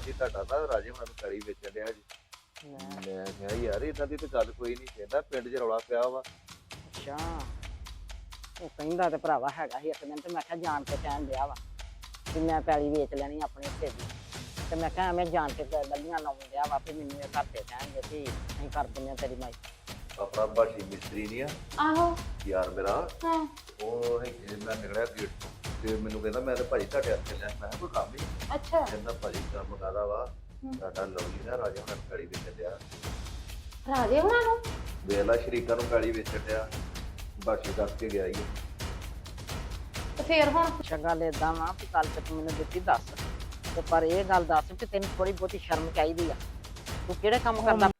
ਲਵਜੀ ਤੁਹਾਡਾ ਨਾ ਰਾਜੇ ਹੁਣਾਂ ਨੂੰ ਕੜੀ ਵੇਚਣ ਡਿਆ ਜੀ। ਮੈਂ ਕਿਹਾ ਯਾਰ ਇਦਾਂ ਦੀ ਤੇ ਗੱਲ ਕੋਈ ਨਹੀਂ ਕਹਿੰਦਾ ਪਿੰਡ 'ਚ ਰੌਲਾ ਪਿਆ ਵਾ। ਅੱਛਾ। ਉਹ ਕਹਿੰਦਾ ਤੇ ਭਰਾਵਾ ਹੈਗਾ ਸੀ ਇੱਕ ਦਿਨ ਤੇ ਮੈਂ ਕਿਹਾ ਜਾਣ ਕੇ ਕਹਿਣ ਡਿਆ ਵਾ ਕਿ ਮੈਂ ਪੈਲੀ ਵੇਚ ਲੈਣੀ ਆਪਣੇ ਹਿੱਸੇ ਦੀ। ਤੇ ਮੈਂ ਕਿਹਾ ਮੈਂ ਜਾਣ ਕੇ ਗੱਲੀਆਂ ਲਾਉਣ ਡਿਆ ਵਾ ਵੀ ਮੈਨੂੰ ਇਹ ਘਰ ਤੇ ਕਹਿਣਗੇ ਕਿ ਅਸੀਂ ਕਰ ਦਿੰਦੇ ਹਾਂ ਤੇਰੀ ਮਾਈ। ਆਪਣਾ ਬਾਸ਼ੀ ਮਿਸਤਰੀ ਨਹੀਂ ਆ? ਆਹੋ। ਯਾਰ ਮੇਰਾ ਹਾਂ। ਉਹ ਹੈਗੇ ਮੈਂ ਨਿਕਲਿਆ ਗੇਟ ਤੋਂ। ਤੇ ਮੈਨੂੰ ਕਹਿੰਦਾ ਮੈਂ ਤੇ ਭਾਜੀ ਤੁਹਾਡੇ ਹੱਥੇ ਲੈ ਮੈਂ ਕਿਹਾ ਕੋਈ ਕੰਮ ਨਹੀਂ ਅੱਛਾ। ਕਹਿੰਦਾ ਭਾਜੀ ਕੰਮ ਕਾਦਾ ਵਾ। ਤੁਹਾਡਾ ਲਵਜੀ ਨਾ ਰਾਜੇ ਹੁਣਾਂ ਨੂੰ ਕੜੀ ਵੇਚਣ ਡਿਆ। ਰਾਜੇ ਹੁਣਾਂ ਨੂੰ? ਵੇਲਾ ਸ਼ਰੀਕਾਂ ਨੂੰ ਕੜੀ ਵੇਚਣ ਡਿਆ। ਬਾਸ਼ੀ ਦੱਸ ਕੇ ਗਿਆ ਹੀ ਤੇ ਫੇਰ ਹੁਣ? ਅੱਛਾ ਗੱਲ ਵਾ ਵੀ ਕੱਲ ਤੇ ਤੂੰ ਮੈਨੂੰ ਦਿੱਤੀ ਦੱਸ। ਤੇ ਪਰ ਇਹ ਗੱਲ ਦੱਸ ਵੀ ਤੈਨੂੰ ਥੋੜੀ ਬਹੁਤੀ ਸ਼ਰਮ ਚਾਹੀਦੀ ਆ। ਤੂੰ ਕਿਹੜੇ ਕੰਮ ਕਰਦਾ?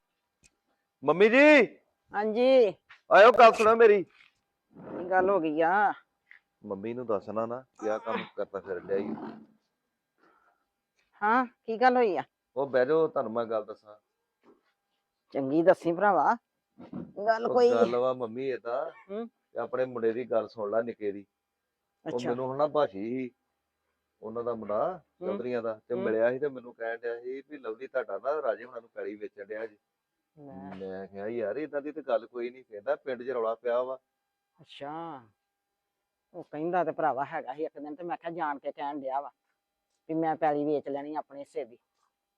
ਮੰਮੀ ਜੀ! ਹਾਂਜੀ। ਆਇਓ ਗੱਲ ਸੁਣੋ ਮੇਰੀ। ਕੀ ਗੱਲ ਹੋ ਗਈ ਆ? ਮੰਮੀ ਨੂੰ ਦੱਸਣਾ ਨਾ ਕਿ ਆਹ ਕੰਮ ਕਰਦਾ ਫਿਰ ਲਿਆ ਹੀ ਹਾਂ ਕੀ ਗੱਲ ਹੋਈ ਆ? ਉਹ ਬਹਿ ਜਾਓ ਤੁਹਾਨੂੰ ਮੈਂ ਗੱਲ ਦੱਸਾਂ। ਚੰਗੀ ਦੱਸੀ ਭਰਾਵਾ। ਗੱਲ ਉਹ ਕੋਈ ਗੱਲ ਵਾ ਮੰਮੀ ਏਦਾਂ ਹੂੰ। ਕਿ ਆਪਣੇ ਮੁੰਡੇ ਦੀ ਗੱਲ ਸੁਣ ਲੈ ਨਿੱਕੇ ਦੀ। ਉਹ ਅੱਛਾ। ਮੈਨੂੰ ਹੁਣ ਨਾ ਭਾਸ਼ੀ ਸੀ ਉਹਨਾਂ ਦਾ ਮੁੰਡਾ ਹੂੰ। ਚੌਧਰੀਆਂ ਦਾ ਤੇ ਹੂੰ। ਮਿਲਿਆ ਸੀ ਤੇ ਮੈਨੂੰ ਕਹਿਣ ਡਿਆ ਸੀ ਵੀ ਲਵਲੀ ਤੁਹਾਡਾ ਨਾ ਰਾਜੇ ਹੁਣਾਂ ਨੂੰ ਪੈਲੀ ਵੇਚਣ ਡਿਆ ਜੀ। ਲੈ, ਮੈਂ ਕਿਹਾ ਯਾਰ ਇਦਾਂ ਦੀ ਤੇ ਗੱਲ ਕੋਈ ਨਹੀਂ ਕਹਿੰਦਾ ਪਿੰਡ 'ਚ ਰੌਲਾ ਪਿਆ ਵਾ। ਅੱਛਾ। ਉਹ ਕਹਿੰਦਾ ਤੇ ਭਰਾਵਾ ਹੈਗਾ ਸੀ ਇੱਕ ਦਿਨ ਤੇ ਮੈਂ ਕਿਹਾ ਜਾਣ ਕੇ ਕਹਿਣ ਡਿਆ ਵਾ ਵੀ ਮੈਂ ਪੈਲੀ ਵੇਚ ਲੈਣੀ ਆਪਣੇ ਹਿੱਸੇ ਦੀ।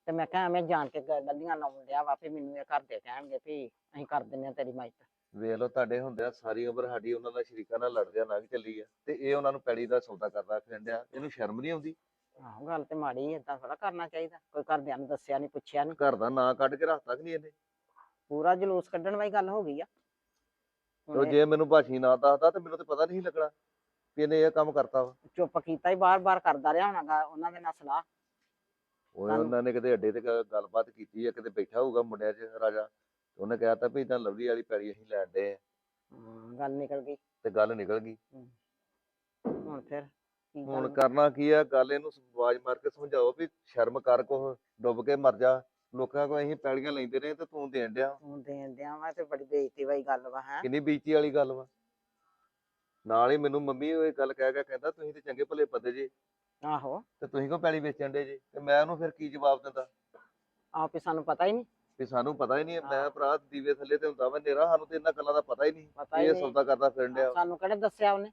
ਤੇ ਮੈਂ ਕਿਹਾ ਮੈਂ ਜਾਣ ਕੇ ਗ- ਗੱਲੀਆਂ ਲਾਉਣ ਡਿਆ ਵਾ ਵੀ ਮੈਨੂੰ ਇਹ ਘਰ ਦੇ ਕਹਿਣਗੇ ਵੀ ਅਸੀਂ ਕਰ ਦਿੰਦੇ ਹਾਂ ਤੇਰੀ ਮਾਈ ਵੇਖ ਲਓ ਤੁਹਾਡੇ ਹੁੰਦਿਆਂ ਸਾਰੀ ਉਮਰ ਸਾਡੀ ਉਹਨਾਂ ਦਾ ਸ਼ਰੀਕਾਂ ਨਾਲ ਲੜਦਿਆਂ ਲੰਘ ਚੱਲੀ ਆ ਤੇ ਇਹ ਉਹਨਾਂ ਨੂੰ ਪੈਲੀ ਦਾ ਸੌਦਾ ਕਰਦਾ ਫਿਰਨ ਡਿਆ ਇਹਨੂੰ ਸ਼ਰਮ ਨਹੀਂ ਆਉਂਦੀ? ਆਹੋ ਗੱਲ ਤੇ ਮਾੜੀ ਏਦਾਂ ਥੋੜਾ ਕਰਨਾ ਚਾਹੀਦਾ ਕੋਈ ਘਰਦਿਆਂ ਨੂੰ ਦੱਸਿਆ ਨਹੀਂ ਪੁੱਛਿਆ ਨਹੀਂ। ਘਰ ਦਾ ਨਾਂ ਕੱਢ ਕੇ ਰੱਖਤਾ ਕਿ ਨਹੀਂ ਇਹਨੇ? ਪੂਰਾ ਜਲੂਸ ਕੱਢਣ ਵਾਲੀ ਗੱਲ ਹੋ ਗਈ ਆ। ਤੇ ਜੇ ਮੈਨੂੰ ਭਾਸ਼ੀ ਨਾ ਦੱਸਦਾ ਤੇ ਮੈਨੂੰ ਤੇ ਪਤਾ ਨਹੀਂ ਲੱਗਣਾ। ਵੀ ਇਹਨੇ ਇਹ ਕੰਮ ਕਰਤਾ ਵਾ। ਚੁੱਪ ਕੀਤਾ ਹੀ ਬਾਰ-ਬਾਰ ਕਰਦਾ ਰਿਹਾ ਹੋਣਾਗਾ ਉਹਨਾਂ ਦੇ ਨਾਲ ਸਲਾਹ। ਉਹ ਉਹਨਾਂ ਨੇ ਕਿਤੇ ਅੱਡੇ ਤੇ ਗ- ਗੱਲਬਾਤ ਕੀਤੀ ਆ ਕਿਤੇ ਬੈਠਾ ਹੋਊਗਾ ਮੁੰਡਿਆਂ 'ਚ ਰਾਜਾ ਤੇ ਉਹਨੇ ਕਹਿਤਾ ਵੀ ਇਦਾਂ ਲਵਲੀ ਵਾਲੀ ਪੈੜੀ ਅਸੀਂ ਲੈਣ ਦੇ ਹਾਂ, ਗੱਲ ਨਿਕਲ ਗਈ। ਤੇ ਗੱਲ ਨਿਕਲ ਗਈ। ਹੁਣ ਫਿਰ ਕੀ ਹੁਣ ਗੱਲ ਕਰਨਾ ਕੀ ਆ ਗੱਲ ਇਹਨੂੰ ਆਵਾਜ਼ ਮਾਰ ਕੇ ਸਮਝਾਓ ਵੀ ਸ਼ਰਮ ਕਰ ਕੋ ਡੁੱਬ ਕੇ ਮਰ ਜਾ। ਲੋਕਾਂ ਕੋ ਅਸੀਂ ਪੈੜੀਆਂ ਲੈਂਦੇ ਰਹੇ ਤੇ ਤੂੰ ਦੇਣ ਡਿਆ। ਤੂੰ ਦੇਣ ਦਿਆਂ ਵਾ ਤੇ ਬੜੀ ਬੇਇੱਜ਼ਤੀ ਵਾਲੀ ਗੱਲ ਵਾ ਹੈ। ਕਿੰਨੀ ਬੀਤੀ ਵਾਲੀ ਗੱਲ ਵਾ। ਨਾਲ ਹੀ ਮੈਨੂੰ ਮੰਮੀ ਉਹ ਇਹ ਗੱਲ ਕਹਿ ਕੇ ਕਹਿੰਦਾ ਤੁਸੀਂ ਤੇ ਚੰਗੇ ਭਲੇ ਬੰਦੇ ਜੀ। ਆਹੋ। ਤੇ ਤੁਸੀਂ ਕੋ ਪੈੜੀ ਵੇਚਣ ਦੇ ਜੀ? ਤੇ ਮੈਂ ਉਹਨੂੰ ਫਿਰ ਕੀ ਜਵਾਬ ਦਿੰਦਾ? ਆਪ ਹੀ ਸਾਨੂੰ ਪਤਾ ਹੀ ਨਹੀਂ। ਵੀ ਸਾਨੂੰ ਪਤਾ ਹੀ ਨਹੀਂ ਮੈਂ। ਭਰਾ ਦੀਵੇ ਥੱਲੇ ਤੇ ਹੁੰਦਾ ਵਾ ਨੇਰਾ ਸਾਨੂੰ ਤੇ ਇਹਨਾਂ ਗੱਲਾਂ ਦਾ ਪਤਾ ਹੀ ਨਹੀਂ। ਪਤਾ ਵੀ ਹੀ ਇਹ ਨਹੀਂ। ਸੌਦਾ ਕਰਦਾ ਫਿਰਨ ਡਿਆ। ਸਾਨੂੰ ਕਿਹੜੇ ਦੱਸਿਆ ਉਹਨੇ?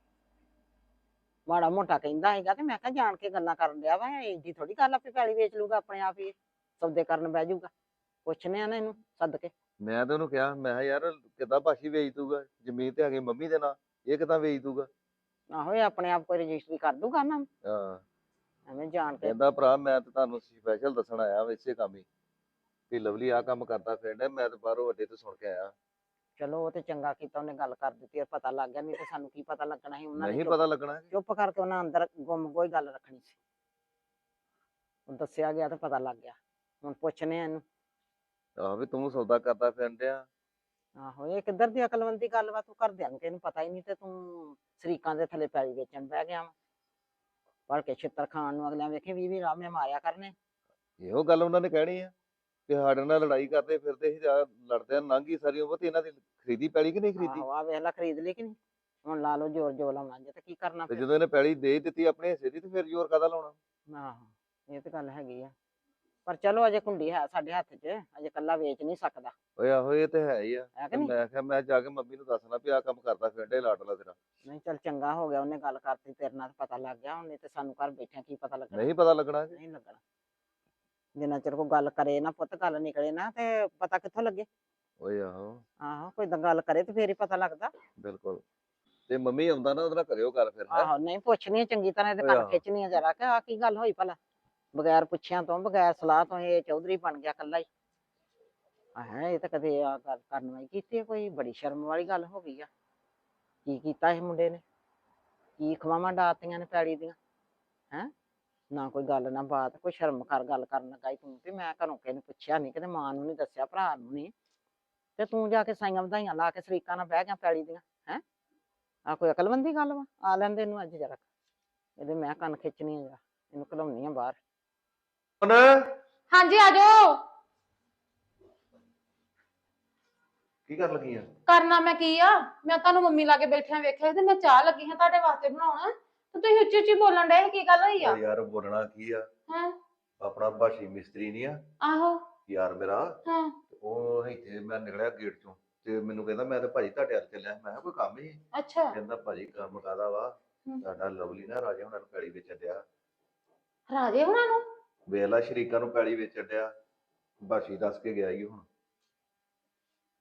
ਮਾੜਾ ਮੋਟਾ ਕਹਿੰਦਾ ਹੈਗਾ ਤੇ ਮੈਂ ਕਿਹਾ ਜਾਣ ਕੇ ਗੱਲਾਂ ਕਰਨ ਡਿਆ ਵਾ ਏਡੀ ਥੋੜੀ ਗੱਲ ਆਪੇ ਪੈਲੀ ਵੇਚ ਲੂਗਾ ਆਪਣੇ ਆਪ ਹੀ। ਸੌਦੇ ਕਰਨ ਬਹਿ ਜਾਊਗਾ ਪੁੱਛਨੇ ਆ ਨਾ ਇਹਨੂੰ ਸੱਦ ਕੇ। ਮੈਂ ਤੇ ਉਹਨੂੰ ਕਿਹਾ ਮੈਂ ਕਿਹਾ ਯਾਰ ਕਿੱਦਾਂ ਭਾਸ਼ੀ ਵੇਚ ਦੂਗਾ ਜ਼ਮੀਨ ਤੇ ਹੈਗੀ ਮੰਮੀ ਦੇ ਨਾਂ। ਇਹ ਕਿੱਦਾਂ ਵੇਚ ਦੂਗਾ ਆਹੋ ਇਹ ਆਪਣੇ ਆਪ ਕੋਈ ਰਜਿਸਟਰੀ ਕਰ ਦੂਗਾ ਨਾ। ਹਾਂ। ਐਵੇਂ ਜਾਣ ਕੇ। ਕਹਿੰਦਾ ਭਰਾ ਮੈਂ ਤੇ ਤੁਹਾਨੂੰ ਸਪੈਸ਼ਲ ਦੱਸਣ ਆਇਆ ਵਾ ਇਸੇ ਕੰਮ ਹੀ। ਵੀ ਲਵਲੀ ਆ ਕੰਮ ਕਰਦਾ ਡਿਆ ਮੈਂ ਤੇ ਬਾਹਰੋਂ ਅੱਡੇ ਤੋਂ ਸੁਣ ਕੇ ਆਇਆ। ਚਲੋ ਉਹ ਤੇ ਚੰਗਾ ਕੀਤਾ ਉਹਨੇ ਗੱਲ ਕਰ ਦਿੱਤੀ ਔਰ ਪਤਾ ਲੱਗ ਗਿਆ ਨਹੀਂ ਤੇ ਸਾਨੂੰ ਕੀ ਪਤਾ ਲੱਗਣਾ ਸੀ ਉਹਨਾਂ ਨੇ ਨਹੀਂ ਪਤਾ ਲੱਗਣਾ ਚੁੱਪ ਕਰਕੇ ਉਹਨਾਂ ਅੰਦਰ ਗੁੰਮ ਕੋਈ ਗੱਲ ਰੱਖਣੀ ਸੀ। ਹੁਣ ਦੱਸਿਆ ਗਿਆ ਤੇ ਪਤਾ ਲੱਗ ਗਿਆ। ਹੁਣ ਪੁੱਛਨੇ ਆ ਇਹਨੂੰ। ਆਹ ਵੀ ਤੂੰ ਸੌਦਾ ਕਰਦਾ ਫਿਰਨ ਡਿਆ। ਆਹੋ ਇਹ ਕਿੱਧਰ ਦੀ ਅਕਲਵੰਦੀ ਗੱਲ ਵਾ ਤੂੰ ਘਰਦਿਆਂ ਨੂੰ ਕਿਹਨੂੰ ਪਤਾ ਹੀ ਨਹੀਂ ਤੇ ਤੂੰ ਸ਼ਰੀਕਾਂ ਦੇ ਥੱਲੇ ਪੈਲੀ ਵੇਚਣ ਬਹਿ ਗਿਆ ਵਾ। ਕੇ ਛਿੱਤਰ ਖਾਣ ਨੂੰ ਅਗਲਿਆਂ ਵੇਖੇ ਵੀ ਵੀ ਰਾਮੇ ਮਾਰਿਆ ਕਰਨੇ। ਇਹੋ ਗੱਲ ਉਹਨਾਂ ਨੇ ਕਹਿਣੀ ਆ ਸਾਡੇ ਨਾਲ ਲੜਾਈ ਕਰਦੇ ਫਿਰਦੇ ਸੀ ਜਾਂ ਲੜਦੇ ਆ ਲੰਘੀ ਸਾਰੀ ਉਮਰ ਤੇ ਇਹਨਾਂ ਦੀ ਖਰੀਦੀ ਪੈਲੀ ਕਿ ਨਹੀਂ ਖਰੀਦੀ? ਆਹੋ ਆ ਵੇਖ ਲੈ ਖਰੀਦ ਲਈ ਕਿ ਨਹੀਂ? ਹੁਣ ਲਾ ਲਓ ਜ਼ੋਰ ਜ਼ੋਰ ਜੇ ਤੇ ਕੀ ਕਰਨਾ ਤੇ ਫਿਰ? ਜਦੋਂ ਇਹਨੇ ਪੈਲੀ ਦੇ ਹੀ ਦਿੱਤੀ ਆਪਣੇ ਹਿੱਸੇ ਦੀ ਤੇ ਫਿਰ ਜ਼ੋਰ ਕਾਦਾ ਲਾਉਣਾ? ਆਹੋ ਇਹ ਤੇ ਗੱਲ ਹੈਗੀ ਆ। ਪਰ ਚਲੋ ਅਜੇ ਕੁੰਡੀ ਹੈ ਸਾਡੇ ਹੱਥ 'ਚ ਅਜੇ ਕੱਲਾ ਵੇਚ ਨਹੀਂ ਸਕਦਾ। ਓਏ ਆਹੋ ਇਹ ਤੇ ਹੈ ਹੀ ਆ। ਹੈ ਕਿ ਤੇ ਨਹੀਂ? ਮੈਂ ਕਿਹਾ ਮੈਂ ਜਾ ਕੇ ਮੰਮੀ ਨੂੰ ਦੱਸਣਾ ਵੀ ਆ ਕੰਮ ਕਰਦਾ ਫਿਰਨ ਡਿਆ ਲਾਟ ਲਾ ਤੇਰਾ। ਨਹੀਂ ਚੱਲ ਚੰਗਾ ਹੋ ਗਿਆ ਉਹਨੇ ਗੱਲ ਕਰਤੀ ਤੇਰੇ ਨਾਲ ਪਤਾ ਲੱਗ ਗਿਆ ਉਹਨੇ ਤੇ ਸਾਨੂੰ ਘਰ ਬੈਠਿਆਂ ਕੀ ਪਤਾ ਲੱਗਣਾ। ਨਹੀਂ ਪਤਾ ਲੱਗਣਾ ਕਿ ਨਹੀਂ ਲੱਗਣਾ। ਜਿੰਨਾ ਚਿਰ ਕੋਈ ਗੱਲ ਕਰੇ ਨਾ ਪੁੱਤ ਗੱਲ ਨਿਕਲੇ ਨਾ ਤੇ ਪਤਾ ਕਿੱਥੋਂ ਲੱਗੇ। ਓਏ ਆਹੋ। ਆਹੋ ਕੋਈ ਤਾਂ ਗੱਲ ਕਰੇ ਤੇ ਫੇਰ ਹੀ ਪਤਾ ਲੱਗਦਾ। ਬਿਲਕੁਲ। ਤੇ ਮੰਮੀ ਆਉਂਦਾ ਨਾ ਉਹਦੇ ਨਾਲ ਕਰਿਓ ਗੱਲ ਫਿਰ ਹੈਂ। ਆਹੋ ਨਹੀਂ ਪੁੱਛਣੀ ਆ ਚੰਗੀ ਤਰ੍ਹਾਂ ਇਹਦੇ ਓਏ ਕੰਨ ਆਹੋ। ਖਿੱਚਣੀ ਆ ਜਰਾ ਕਿ ਆ ਕੀ ਗੱਲ ਹੋਈ ਭਲਾ। ਬਗੈਰ ਪੁੱਛਿਆਂ ਤੋਂ, ਬਗੈਰ ਸਲਾਹ ਤੋਂ ਇਹ ਚੌਧਰੀ ਬਣ ਗਿਆ ਕੱਲਾ ਹੀ। ਹੈ ਇਹ ਤਾਂ ਕਦੇ ਆ ਗੱਲ ਕਰਨ ਵਾਲੀ ਕੀਤੀ ਕੋਈ? ਬੜੀ ਸ਼ਰਮ ਵਾਲੀ ਗੱਲ ਹੋ ਗਈ ਆ। ਕੀ ਕੀਤਾ ਇਹ ਮੁੰਡੇ ਨੇ? ਕੀ ਖਵਾਵਾਂ ਡਾਤੀਆਂ ਨੇ ਪੈੜੀ ਦੀਆਂ? ਹੈ? ਨਾ ਕੋਈ ਗੱਲ, ਨਾ ਬਾਤ, ਕੋਈ ਸ਼ਰਮ ਕਰ ਗੱਲ ਕਰਨ ਲੱਗਾ ਤੂੰ। ਵੀ ਮੈਂ ਘਰੋਂ ਕਿਸੇ ਨੂੰ ਪੁੱਛਿਆ ਨਹੀਂ ਕਿਤੇ ਮਾਂ ਨੂੰ ਨਹੀਂ ਦੱਸਿਆ, ਭਰਾ ਨੂੰ ਨਹੀਂ ਤੇ ਤੂੰ ਜਾ ਕੇ ਸਾਈਆਂ ਵਧਾਈਆਂ ਲਾ ਕੇ ਸਰੀਕਾਂ ਨਾਲ ਬਹਿ ਗਿਆ ਪੈੜੀ ਦੀਆਂ, ਹੈ? ਆ ਕੋਈ ਅਕਲਮੰਦੀ ਗੱਲ ਵਾ? ਆ ਲੈਂਦੇ ਇਹਨੂੰ ਅੱਜ ਜਰਾ। ਇਹਦੇ ਮੈਂ ਕੰਨ ਖਿੱਚਣੀ ਆ ਜਰਾ। ਇਹਨੂੰ ਘਲਾਉਣੀ ਆ ਬਾਹਰ। ਹੁਣ? ਹਾਂਜੀ ਆ ਜਾਓ। ਕੀ ਕਰਨ ਲੱਗੀ ਆ? ਕਰਨਾ ਮੈਂ ਕੀ ਆ? ਮੈਂ ਤੁਹਾਨੂੰ ਮੰਮੀ ਲਾਗੇ ਬੈਠਿਆਂ ਵੇਖਿਆ ਤੇ ਮੈਂ ਚਾਹ ਲੱਗੀ ਹਾਂ ਤੁਹਾਡੇ ਵਾਸਤੇ ਬਣਾਉਣ। ਤੇ ਤੁਸੀਂ ਉੱਚੀ ਉੱਚੀ ਬੋਲਣ ਡਏ ਕੀ ਗੱਲ ਹੋਈ ਆ? ਯਾਰ ਬੋਲਣਾ ਕੀ ਆ? ਹੈਂ। ਆਪਣਾ ਬਾਸ਼ੀ ਮਿਸਤਰੀ ਨਹੀਂ ਆ। ਆਹੋ। ਯਾਰ ਮੇਰਾ। ਹਾਂ। ਉਹ ਇੱਥੇ ਮੈਂ ਨਿਕਲਿਆ ਗੇਟ ਚੋਂ। ਤੇ ਮੈਨੂੰ ਕਹਿੰਦਾ ਮੈਂ ਤੇ ਭਾਜੀ ਤੁਹਾਡੇ ਹੱਥ ਚੱਲਿਆ। ਮੈਂ ਕਿਹਾ ਕੋਈ ਕੰਮ ਹੀ? ਅੱਛਾ। ਕਹਿੰਦਾ ਭਾਜੀ ਕੰਮ ਕਾਦਾ ਵਾ। ਸਾਡਾ ਲਵਲੀ ਨਾ ਰਾਜੇ ਹੁਣਾਂ ਨੂੰ ਪੈਲੀ ਵੇਚਣ ਡਿਆ ਰਾਜੇ ਹੁਣਾਂ ਨੂੰ? ਵੇਲਾ ਸ਼ਰੀਕਾਂ ਨੂੰ ਪੈਲੀ ਵੇਚਣ ਡਿਆ। ਬਾਸ਼ੀ ਦੱਸ ਕੇ ਗਿਆ ਹੀ ਹੁਣ।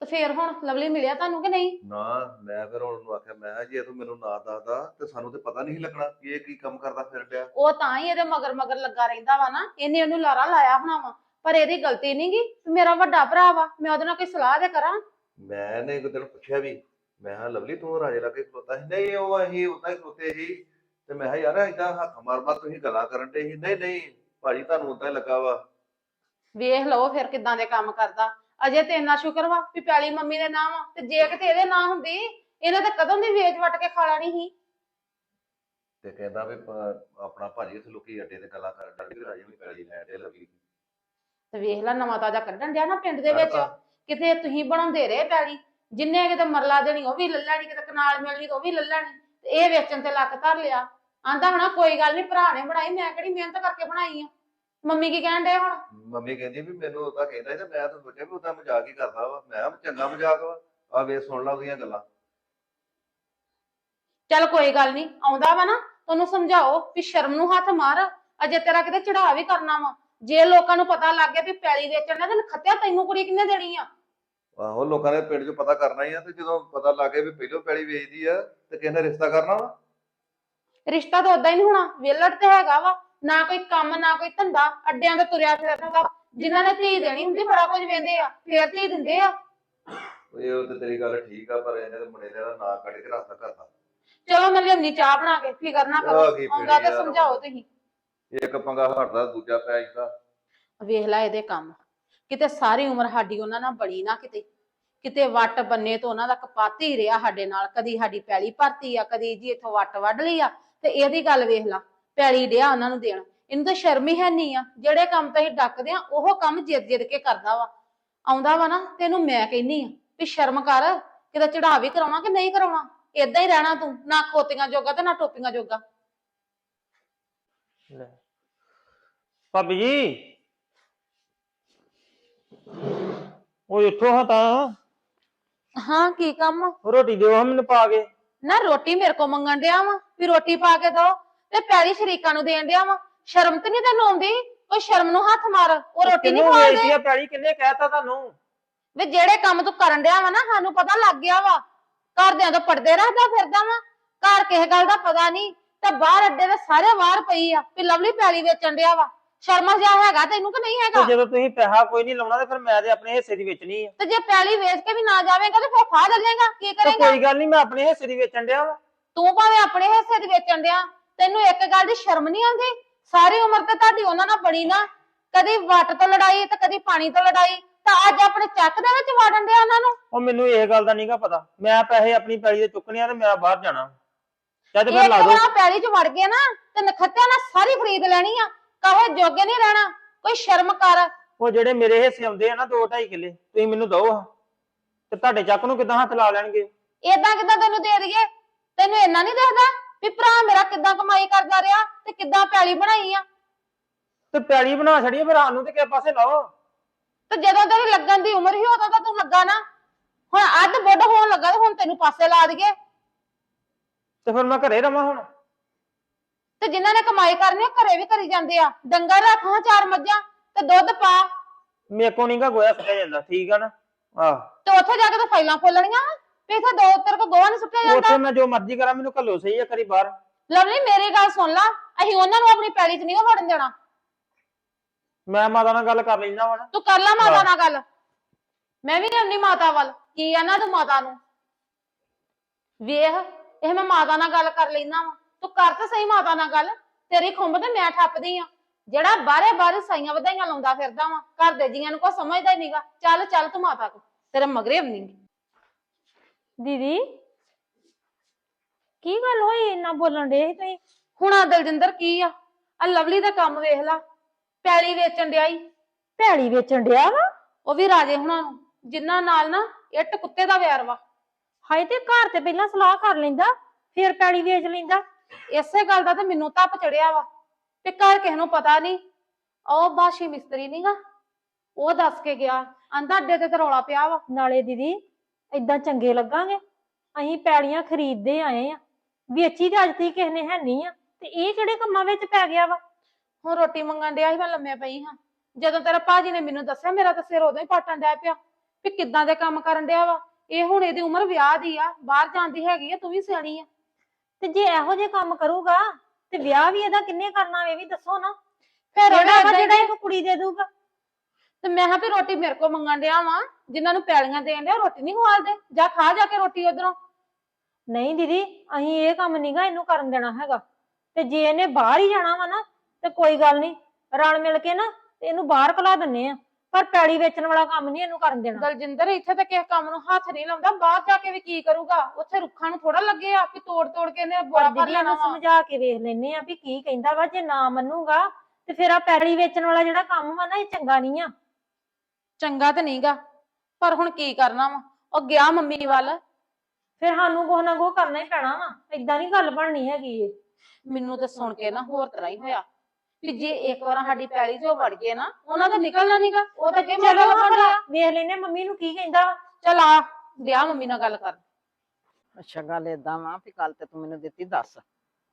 ਤੇ ਫੇਰ ਹੁਣ ਲਵਲੀ ਮਿਲਿਆ ਤੁਹਾਨੂੰ ਕਿ ਨਹੀਂ? ਨਾ ਮੈਂ ਫਿਰ ਹੁਣ ਆਖਿਆ ਮੈਂ ਕਿਹਾ ਜੇ ਤੂੰ ਮੈਨੂੰ ਨਾ ਦੱਸਦਾ ਤੇ ਸਾਨੂੰ ਤੇ ਪਤਾ ਨਹੀਂ ਲੱਗਣਾ ਕਿ ਇਹ ਕੀ ਕੰਮ ਕਰਦਾ ਫਿਰ ਡਿਆ। ਉਹ ਤਾਂ ਹੀ ਇਹਦੇ ਮਗਰ ਮਗਰ ਲੱਗਾ ਰਹਿੰਦਾ ਵਾ ਨਾ ਇਹਨੇ ਉਹਨੂੰ ਲਾਰਾ ਲਾਇਆ ਹੋਣਾ ਵਾ। ਪਰ ਇਹਦੀ ਗਲਤੀ ਨੀ ਗੀ ਮੇਰਾ ਵੱਡਾ ਭਰਾ ਵਾ ਮੈਂ ਉਹਦੇ ਨਾਲ ਕੋਈ ਸਲਾਹ ਤੇ ਕਰਾਂ। ਮੈਂ ਨੇ ਇੱਕ ਦਿਨ ਪੁੱਛਿਆ ਵੀ ਮੈਂ ਕਿਹਾ ਲਵਲੀ ਤੂੰ ਰਾਜੇ ਲਾਗੇ ਖਲੋਤਾ ਸੀ? ਨਹੀਂ ਉਹ ਅਸੀਂ ਉਦਾਂ ਹੀ ਖਲੋਤੇ ਸੀ। ਤੇ ਮੈਂ ਕਿਹਾ ਯਾਰ ਏਦਾਂ ਹੱਥ ਮਾਰ ਮਾਰ ਤੁਸੀਂ ਗੱਲਾਂ ਕਰਨ ਦੇ ਸੀ? ਨਹੀਂ ਨਹੀਂ ਭਾਜੀ ਤੁਹਾਨੂੰ ਉਦਾਂ ਹੀ ਲੱਗਾ ਵਾ। ਵੇਖ ਲਓ ਫਿਰ ਕਿਦਾਂ ਦੇ ਕੰਮ ਕਰਦਾ। ਅਜੇ ਤੇ ਇੰਨਾ ਸ਼ੁਕਰ ਵਾ ਵੀ ਪਿਆਲੀ ਮੰਮੀ ਦੇ ਨਾਂ ਵਾ ਤੇ ਜੇ ਕਿਤੇ ਇਹਦੇ ਨਾਂ ਹੁੰਦੀ ਇਹਨੇ ਤਾਂ ਕਦੋਂ ਦੀ ਵੇਚ ਵਟ ਕੇ ਖਾ ਲੈਣੀ ਸੀ। ਤੇ ਕਹਿੰਦਾ ਵੀ ਪ- ਆਪਣਾ ਭਾਜੀ ਉੱਥੇ ਲੋਕੀ ਅੱਡੇ ਤੇ ਗੱਲਾਂ ਕਰਨ ਲੱਗ ਰਾਜੇ ਵੀ ਪੈਲੀ ਲੈ ਦੇ ਲਵਲੀ ਤੇ ਵੇਖ ਲੈ ਨਵਾਂ ਤਾਜਾ ਕੱਢਣ ਡਿਆ ਨਾ ਪਿੰਡ ਦੇ ਵਿੱਚ। ਕਰਤਾ। ਕਿਤੇ ਤੁਸੀਂ ਬਣਾਉਂਦੇ ਰਹੇ ਪੈਲੀ ਜਿੰਨੇ ਕਿਤੇ ਮਰਲਾ ਦੇਣੀ ਉਹ ਵੀ ਲੱਲਣੀ ਕਿਤੇ ਕਨਾਲ ਮਿਲਣੀ ਤੇ ਉਹ ਵੀ ਲੱਲਣੀ ਤੇ ਇਹ ਵੇਚਣ ਤੇ ਲੱਕ ਧਰ ਲਿਆ। ਆਂਦਾ ਹਣਾ ਕੋਈ ਗੱਲ ਨਹੀਂ ਭਰਾ ਨੇ ਬਣਾਈ ਮੈਂ ਕਿਹੜੀ ਮਿਹਨਤ ਕਰਕੇ ਬਣਾਈ ਆ? ਮੰਮੀ ਕੀ ਕਹਿਣ ਡੇ ਹੁਣ? ਮੰਮੀ ਕਹਿੰਦੀ ਵੀ ਮੈਨੂੰ ਉਹਦਾ ਕਹਿੰਦਾ ਸੀ ਤੇ ਮੈਂ ਤਾਂ ਸੋਚਿਆ ਵੀ ਉਹਦਾ ਮਜ਼ਾਕ ਹੀ ਕਰਦਾ ਵਾ। ਮੈਂ ਕਿਹਾ ਚੰਗਾ ਮਜ਼ਾਕ ਵਾ ਆ ਵੇ ਸੁਣ ਲਾ ਉਹਦੀਆਂ ਗੱਲਾਂ। ਚੱਲ ਕੋਈ ਗੱਲ ਨਹੀਂ ਆਉਂਦਾ ਵਾ ਨਾ ਤੁਹਾਨੂੰ ਸਮਝਾਓ ਵੀ ਸ਼ਰਮ ਨੂੰ ਹੱਥ ਮਾਰ ਅਜੇ ਤੇਰਾ ਕਿਤੇ ਚੜਾ ਵੀ ਕਰਨਾ ਵਾ। ਜੇ ਲੋਕਾਂ ਨੂੰ ਪਤਾ ਲੱਗ ਗਿਆ ਵੀ ਪੈਲੀ ਵੇਚਣ ਦਾ ਤੇ ਖੱਤਿਆ ਤੈਨੂੰ ਕੁੜੀ ਕਿੰਨੇ ਦੇਣੀ ਆ? ਆਹੋ ਲੋਕਾਂ ਨੇ ਪਿੰਡ 'ਚ ਪਤਾ ਕਰਨਾ ਹੀ ਆ ਤੇ ਜਦੋਂ ਪਤਾ ਲੱਗ ਗਿਆ ਵੀ ਪਹਿਲੋਂ ਪੈਲੀ ਵੇਚਦੀ ਆ ਤੇ ਕਿਸੇ ਨੇ ਰਿਸ਼ਤਾ ਕਰਨਾ ਵਾ। ਰਿਸ਼ਤਾ ਤਾਂ ਉਦਾਂ ਹੀ ਨਹੀਂ ਹੋਣਾ ਵਿਹਲੜ ਤੇ ਹੈਗਾ ਵਾ ਨਾ ਕੋਈ ਕੰਮ ਨਾ ਕੋਈ ਧੰਦਾ ਅੱਡਿਆਂ ਤੇ ਤੁਰਿਆ ਫਿਰਦਾ ਵਾ ਜਿਨ੍ਹਾਂ ਨੇ ਧੀ ਦੇਣੀ ਹੁੰਦੀ ਬੜਾ ਕੁਝ ਵੇਂਦੇ ਆ ਫੇਰ ਧੀ ਦਿੰਦੇ ਆ। ਇਹ ਉਹ ਤੇ ਤੇਰੀ ਗੱਲ ਠੀਕ ਆ ਪਰ ਇਹਨੇ ਤੇ ਮੁੰਡੇ ਦਾ ਨਾਂ ਕੱਢ ਕੇ ਰੱਖਤਾ ਕਰਤਾ। ਚਲੋ ਮੈਂ ਲਿਆਉਂਦੀ ਚਾਹ ਬਣਾ ਕੇ ਫਿਕਰ ਨਾ ਕਰੋ ਆਹ ਕੀ ਆਉਂਦਾ ਪੀੜੀ ਤੇ ਯਾਰ। ਸਮਝਾਓ ਤੁਸੀਂ। ਇੱਕ ਪੰਗਾ ਹਟਦਾ ਦੂਜਾ ਪੈ ਜਾਂਦਾ। ਵੇਖ ਲੈ ਇਹਦੇ ਕੰਮ ਕਿਤੇ ਸਾਰੀ ਉਮਰ ਸਾਡੀ ਉਹਨਾਂ ਨਾਲ ਬੜੀ ਨਾ ਕਿਤੇ। ਕਿਤੇ ਵੱਟ ਬੰਨੇ ਤੋਂ ਉਹਨਾਂ ਦਾ ਕਪਾਤੀ ਰਿਹਾ ਸਾਡੇ ਨਾਲ ਕਦੀ ਸਾਡੀ ਪੈਲੀ ਭਰਤੀ ਆ ਕਦੀ ਜੀ ਇੱਥੋਂ ਵੱਟ ਵੱਢ ਲਈ ਆ ਤੇ ਇਹਦੀ ਗੱਲ ਵੇਖ ਲਾ ਪੈਲੀ ਡਿਆ ਉਹਨਾਂ ਨੂੰ ਦੇਣ। ਇਹਨੂੰ ਤਾਂ ਸ਼ਰਮ ਹੀ ਹੈ ਨਹੀਂ ਆ। ਜਿਹੜੇ ਕੰਮ ਤੇ ਅਸੀਂ ਡੱਕਦੇ ਆ ਉਹ ਕੰਮ ਜਿੱਦ ਜਿੱਦ ਕੇ ਕਰਦਾ ਵਾ। ਆਉਂਦਾ ਵਾ ਨਾ ਤੈਨੂੰ ਮੈਂ ਕਹਿੰਨੀ ਆ ਵੀ ਸ਼ਰਮ ਕਰ ਕਿਤੇ ਚੜਾ ਵੀ ਕਰਾਉਣਾ ਕਿ ਨਹੀਂ ਕਰਾਉਣਾ? ਏਦਾਂ ਹੀ ਰਹਿਣਾ ਤੂੰ ਨਾ ਖੋਤੀਆਂ ਜੋਗਾ ਤੇ ਨਾ ਟੋਪੀਆਂ ਜੋਗਾ। ਲੈ। ਭਾਬੀ ਜੀ। ਉਹ ਇੱਥੋਂ ਹਾਂ ਤਾਂ। ਹਾਂ ਕੀ ਕੰਮ ਰੋਟੀ ਦਿਓ ਹਾਂ ਮੈਨੂੰ ਪਾ ਕੇ। ਨਾ ਰੋਟੀ ਮੇਰੇ ਕੋ ਮੰਗਣ ਡਿਆ ਵਾ ਵੀ ਰੋਟੀ ਪਾ ਕੇ ਦੋ ਤੇ ਪੈਰੀ ਸ਼ਰੀਕਾਂ ਨੂੰ ਦੇਣ ਡਿਆ ਵਾ। ਸ਼ਰਮ ਤੇ ਨਹੀਂ ਤੈਨੂੰ ਆਉਂਦੀ? ਕੋਈ ਸ਼ਰਮ ਨੂੰ ਹੱਥ ਮਾਰ ਉਹ ਰੋਟੀ ਨਹੀਂ ਕਿਹਨੂੰ ਖਵਾਉਂਦੇ? ਵੇਚਦੀ ਆ ਪੈਲੀ? ਕਿੰਨੇ ਕਹਿਤਾ ਤੁਹਾਨੂੰ? ਵੀ ਜਿਹੜੇ ਕੰਮ ਤੂੰ ਕਰਨ ਡਿਆ ਵਾ ਨਾ ਸਾਨੂੰ ਪਤਾ ਲੱਗ ਗਿਆ ਵਾ। ਘਰਦਿਆਂ ਤੋਂ ਪਰਦੇ ਰੱਖਦਾ ਫਿਰਦਾ ਵਾ। ਘਰ ਕਿਸੇ ਗੱਲ ਦਾ ਪਤਾ ਨਹੀਂ ਤੇ ਬਾਹਰ ਅੱਡੇ ਦੇ ਸਾਰੇ ਬਾਹਰ ਪਈ ਆ ਵੀ ਲਵਲੀ ਪੈਲੀ ਵੇਚਣ ਡਿਆ ਵਾ। ਸ਼ਰਮਾ ਜਿਹਾ ਹੈਗਾ ਤੈਨੂੰ ਕਿ ਨਹੀਂ ਤੇ ਹੈਗਾ? ਜਦੋਂ ਤੁਸੀਂ ਪੈਸਾ ਕੋਈ ਨਹੀਂ ਲਾਉਣਾ ਤੇ ਫਿਰ ਮੈਂ ਤੇ ਆਪਣੇ ਹਿੱਸੇ ਦੀ ਵੇਚਣੀ ਆ। ਤੇ ਜੇ ਪੈਲੀ ਵੇਚ ਕੇ ਵੀ ਨਾ ਜਾਵੇਂਗਾ ਤੇ ਫਿਰ ਫਾ ਚੱਲੇਗਾ ਕੀ ਤੇ ਕਰੇਗਾ? ਕੋਈ ਗੱਲ ਨਹੀਂ ਮੈਂ ਆਪਣੇ ਹਿੱਸੇ ਦੀ ਵੇਚਣ ਡਿਆ ਵਾ। ਤੂੰ ਭਾਵੇਂ ਆਪਣੇ ਹਿੱਸੇ ਦੀ ਵੇਚਣ ਡਿਆ ਤੈਨੂੰ ਇੱਕ ਗੱਲ ਦੀ ਸ਼ਰਮ ਨਹੀਂ ਆਉਂਦੀ? ਸਾਰੀ ਉਮਰ ਤੇ ਤੁਹਾਡੀ ਉਹਨਾਂ ਨਾਲ ਬਣੀ ਨਾ ਕਦੀ ਵੱਟ ਤੋਂ ਲੜਾਈ ਤੇ ਕਦੀ ਪਾਣੀ ਤੋਂ ਲੜਾਈ ਤਾਂ ਅੱਜ ਆਪਣੇ ਚੱਕ ਦੇ ਵਿੱਚ ਵਾੜਨ ਡਿਆ ਉਹਨਾਂ ਨੂੰ? ਉਹ ਮੈਨੂੰ ਇਹ ਗੱਲ ਦਾ ਨਹੀਂਗਾ ਪਤਾ। ਮੈਂ ਪੈਸੇ ਆਪਣੀ ਪੈਲੀ ਦੇ ਚੁੱਕਣੇ ਆ ਤੇ ਮੈਂ ਬਾਹਰ ਜਾਣਾ। ਜਦ ਫਿਰ ਲਾ ਦੋ। ਵਾਰ ਪੈਲੀ 'ਚ ਵੜ ਗਏ ਨਾ ਤੇ ਨਖੱਤਿਆਂ ਨਾਲ ਸਾਰੀ ਖਰੀਦ ਲੈਣੀ ਆ। ਕਹੇ ਜੋਗੇ ਨਹੀਂ ਰਹਿਣਾ। ਕੋਈ ਸ਼ਰਮ ਕਰ। ਉਹ ਜਿਹੜੇ ਮੇਰੇ ਹਿੱਸੇ ਆਉਂਦੇ ਆ ਨਾ 2 2.5 ਕਿੱਲੇ ਤੁਸੀਂ ਮੈਨੂੰ ਦਓ ਹਾਂ। ਤੇ ਤੁਹਾਡੇ ਚੱਕ ਨੂੰ ਕਿਦਾਂ ਹੱਥ ਲਾ ਲੈਣਗੇ? ਏਦਾਂ ਕਿਦਾਂ ਤੈਨੂੰ ਦੇ ਦਈਏ? ਤੈਨੂੰ ਇੰਨਾ ਨਹੀਂ ਦੇਖਦਾ ਵੀ ਭਰਾ ਮੇਰਾ ਕਿੱਦਾਂ ਕਮਾਈ ਕਰਦਾ ਰਿਹਾ ਤੇ ਕਿੱਦਾਂ ਪੈਲੀ ਬਣਾਈ ਆ? ਤੇ ਪੈਲੀ ਬਣਾ ਛੜੀਏ ਫਿਰ ਸਾਨੂੰ ਤੇ ਕਿਸੇ ਪਾਸੇ ਲਾਓ। ਤੇ ਜਦੋਂ ਤੇਰੀ ਲੱਗਣ ਦੀ ਉਮਰ ਹੀ ਉਦੋਂ ਤਾਂ ਤੂੰ ਲੱਗਾ ਨਾ। ਹੁਣ ਅੱਧ ਬੁੱਢ ਹੋਣ ਲੱਗਾ ਤੇ ਹੁਣ ਤੈਨੂੰ ਪਾਸੇ ਲਾ ਦਈਏ। ਤੇ ਫਿਰ ਮੈਂ ਘਰੇ ਰਵਾਂ ਹੁਣ। ਤੇ ਜਿਨ੍ਹਾਂ ਨੇ ਕਮਾਈ ਕਰਨੀ ਆ ਘਰੇ ਵੀ ਕਰੀ ਜਾਂਦੇ ਆ। ਡੰਗਰ ਰੱਖ ਹਾਂ ਚਾਰ ਮੱਝਾਂ ਤੇ ਦੁੱਧ ਪਾ। ਮੇਰੇ ਕੋ ਨਹੀਂਗਾ ਗੋਇਆ ਸੁੱਟਿਆ ਜਾਂਦਾ ਠੀਕ ਆ ਨਾ? ਆਹ। ਤੇ ਉੱਥੇ ਜਾ ਕੇ ਤਾਂ ਫਾਈਲਾਂ ਫੋਲਣੀਆਂ ਵਾਂ? ਵੀ ਇੱਥੇ ਦੋ ਤੇਰੇ ਕੋ ਗੋਹਾ ਨਹੀਂ ਸੁੱਟਿਆ ਜਾਂਦਾ। ਉੱਥੇ ਮੈਂ ਜੋ ਮਰਜ਼ੀ ਕਰਾਂ ਮੈਨੂੰ ਘੱਲੋ ਸਹੀ ਆ ਕਰੀ ਬਾਹਰ। ਲਵਲੀ ਮੇਰੀ ਗੱਲ ਸੁਣ ਲਾ। ਅਸੀਂ ਉਹਨਾਂ ਨੂੰ ਆਪਣੀ ਪੈਲੀ 'ਚ ਨਹੀਂ ਵੜਨ ਦੇਣਾ। ਮੈਂ ਮਾਤਾ ਨਾਲ ਗੱਲ ਕਰ ਲੈਣਾ ਹੁਣ ਤੂੰ ਕਰ ਲਾ ਮਾਤਾ। ਨਾਲ ਗੱਲ। ਮੈਂ ਵੀ ਨਹੀਂ ਮਾਤਾ ਵੱਲ। ਕੀ ਆ ਨਾ ਤੂੰ ਮਾਤਾ ਨੂੰ? ਵੇਖ ਇਹ ਮੈਂ ਮਾਤਾ ਨਾਲ ਗੱਲ ਕਰ ਲੈਣਾ ਵਾ। ਤੂੰ ਕਰ ਤਾਂ ਸਹੀ ਮਾਤਾ ਨਾਲ ਗੱਲ ਤੇਰੀ ਖੁੰਬ ਤੇ ਮੈਂ ਠੱਪਦੀ ਆ। ਜਿਹੜਾ ਬਾਰੇ ਬਾਰੇ ਸਾਈਆਂ ਵਧਾਈਆਂ ਲਾਉਂਦਾ ਫਿਰਦਾ ਵਾ ਘਰ ਦੇ ਜੀਆਂ ਨੂੰ ਕੋਈ ਸਮਝਦਾ ਹੀ ਨਹੀਂਗਾ। ਚੱਲ ਚੱਲ ਤੂੰ ਮਾਤਾ ਕੋ ਤੇਰੇ ਮਗਰੇ ਆਉਂਦੀ ਦੀਦੀ ਕੀ ਗੱਲ ਹੋਈ? ਇੰਨਾ ਬੋਲਣ ਦੇ ਤੁਸੀਂ? ਹੁਣ ਆ ਦਲਜਿੰਦਰ ਕੀ ਆ? ਆ ਲਵਲੀ ਦਾ ਕੰਮ ਵੇਖ ਲਾ ਪੈਲੀ ਵੇਚਣ ਡਿਆ ਈ। ਭੈੜੀ ਵੇਚਣ ਡਿਆ ਵਾ? ਉਹ ਵੀ ਰਾਜੇ ਹੁਣਾਂ ਨੂੰ ਜਿਨ੍ਹਾਂ ਨਾਲ ਨਾ ਇੱਟ ਕੁੱਤੇ ਦਾ ਵੈਰ ਵਾ। ਹਾਏ ਤੇ ਘਰ ਤੇ ਪਹਿਲਾਂ ਸਲਾਹ ਕਰ ਲੈਂਦਾ ਫਿਰ ਪੈੜੀ ਵੇਚ ਲੈਂਦਾ। ਇਸੇ ਗੱਲ ਦਾ ਤੇ ਮੈਨੂੰ ਤਪ ਚੜਿਆ ਵਾ ਤੇ ਘਰ ਕਿਸੇ ਨੂੰ ਪਤਾ ਨਹੀਂ। ਉਹ ਬਾਸ਼ੀ ਮਿਸਤਰੀ ਨੀਗਾ ਉਹ ਦੱਸ ਕੇ ਗਿਆ ਆਂਦਾ ਅੱਡੇ ਤੇ ਤੇ ਰੌਲਾ ਪਿਆ ਵਾ। ਨਾਲੇ ਦੀਦੀ ਏਦਾਂ ਚੰਗੇ ਲੱਗਾਂਗੇ। ਅਸੀਂ ਪੈਲੀਆਂ ਖਰੀਦਦੇ ਆਏ ਆ। ਵੇਚੀ ਤੇ ਅੱਜ ਤੱਕ ਕਿਸੇ ਨੇ ਹੈ ਨਹੀਂ ਆ। ਤੇ ਇਹ ਕਿਹੜੇ ਕੰਮਾਂ ਵਿੱਚ ਪੈ ਗਿਆ ਵਾ? ਹੁਣ ਰੋਟੀ ਮੰਗਣ ਡਿਆ ਸੀ ਮੈਂ ਲੰਮੇ ਪਈ ਹਾਂ। ਜਦੋਂ ਤੇਰਾ ਭਾਜੀ ਨੇ ਮੈਨੂੰ ਦੱਸਿਆ ਮੇਰਾ ਤਾਂ ਸਿਰ ਉਦੋਂ ਹੀ ਪਾਟਣ ਡਿਆ ਪਿਆ ਵੀ ਕਿੱਦਾਂ ਦੇ ਕੰਮ ਕਰਨ ਡਿਆ ਵਾ। ਇਹ ਹੁਣ ਇਹਦੀ ਉਮਰ ਵਿਆਹ ਦੀ ਆ ਬਾਹਰ ਜਾਂਦੀ ਹੈਗੀ ਆ ਤੂੰ ਵੀ ਸਿਆਣੀ ਆ। ਤੇ ਜੇ ਇਹੋ ਜਿਹੇ ਕੰਮ ਕਰੂਗਾ ਤੇ ਵਿਆਹ ਵੀ ਇਹਦਾ ਕਿੰਨੇ ਕਰਨਾ ਇਹ ਵੀ ਦੱਸੋ ਨਾ। ਫਿਰ ਵਾ ਉਹਨੇ ਜਿਹੜਾ ਜਿਹੜਾ ਇਹਨੂੰ ਕੁੜੀ ਦੇ ਦੂਗਾ ਤੇ ਮੈਂ ਕਿਹਾ ਵੀ ਰੋਟੀ ਮੇਰੇ ਕੋ ਮੰਗਣ ਡਿਆ ਵਾ ਜਿਨ੍ਹਾਂ ਨੂੰ ਪੈਲੀਆਂ ਦੇਣ ਡਿਆ ਰੋਟੀ ਨਹੀਂ ਖਵਾਲਦੇ ਜਾ ਖਾ ਜਾ ਕੇ ਰੋਟੀ ਉਧਰੋਂ। ਨਹੀਂ ਦੀਦੀ ਅਸੀਂ ਇਹ ਕੰਮ ਨਹੀਂਗਾ ਇਹਨੂੰ ਕਰਨ ਦੇਣਾ ਹੈਗਾ। ਤੇ ਜੇ ਇਹਨੇ ਬਾਹਰ ਹੀ ਜਾਣਾ ਵਾ ਨਾ ਤੇ ਕੋਈ ਗੱਲ ਨਹੀਂ ਰਲ ਮਿਲ ਕੇ ਨਾ ਤੇ ਇਹਨੂੰ ਬਾਹਰ ਕਲਾ ਦਿੰਨੇ ਆ। ਪਰ ਪੈੜੀ ਵੇਚਣ ਵਾਲਾ ਕੰਮ ਨਹੀਂ ਇਹਨੂੰ ਕਰਨ ਦੇਣਾ। ਦਲਜਿੰਦਰ ਇੱਥੇ ਤਾਂ ਕਿਸੇ ਕੰਮ ਨੂੰ ਹੱਥ ਨਹੀਂ ਲਾਉਂਦਾ। ਬਾਹਰ ਜਾ ਕੇ ਵੀ ਕੀ ਕਰੂਗਾ? ਉੱਥੇ ਰੁੱਖਾਂ ਨੂੰ ਥੋੜਾ ਲੱਗੇ ਆ ਕਿ ਤੋੜ ਤੋੜ ਕੇ ਇਹਨੇ ਬੋਰਾ ਦੀਦੀ ਲੈਣਾ ਇਹਨੂੰ ਵਾ। ਸਮਝਾ ਕੇ ਵੇਖ ਲੈਨੇ ਆ ਵੀ ਕੀ ਕਹਿੰਦਾ ਵਾ। ਜੇ ਨਾ ਮੰਨੂਗਾ ਤੇ ਫਿਰ ਆ ਪੈੜੀ ਵੇਚਣ ਵਾਲਾ ਜਿਹੜਾ ਕੰਮ ਵਾ ਨਾ ਇਹ ਚੰਗਾ ਨਹੀਂ ਆ। ਚੰਗਾ ਤੇ ਨਹੀਂਗਾ ਪਰ ਹੁਣ ਕੀ ਕਰਨਾ ਵਾ? ਉਹ ਗਿਆ ਮੰਮੀ ਵੱਲ। ਫਿਰ ਸਾਨੂੰ ਕੁਛ ਨਾ ਕੁਛ ਕਰਨਾ ਹੀ ਪੈਣਾ ਵਾ। ਏਦਾਂ ਨਹੀਂ ਗੱਲ ਬਣਨੀ ਹੈਗੀ ਇਹ। ਮੈਨੂੰ ਤੇ ਸੁਣ ਕੇ ਨਾ ਹੋਰ ਤਰ੍ਹਾਂ ਹੀ ਹੋਇਆ। ਵੀ ਜੇ ਇੱਕ ਵਾਰ ਸਾਡੀ ਪੈਲੀ 'ਚ ਉਹ ਵੜ ਗਏ ਨਾ ਉਹਨਾਂ ਦਾ ਨਿਕਲਣਾ ਨਹੀਂਗਾ ਉਹ ਤਾਂ ਅੱਗੇ ਚਲੋ ਮਗਰ ਲੱਗਣ। ਵੇਖ ਲੈਨੇ ਮੰਮੀ ਨੂੰ ਕੀ ਕਹਿੰਦਾ। ਵਾ। ਚੱਲ ਆ ਗਿਆ ਮੰਮੀ ਨਾਲ ਗੱਲ ਕਰ। ਅੱਛਾ ਗੱਲ ਏਦਾਂ ਵਾ ਵੀ ਗੱਲ ਤੇ ਤੂੰ ਮੈਨੂੰ ਦਿੱਤੀ ਦੱਸ।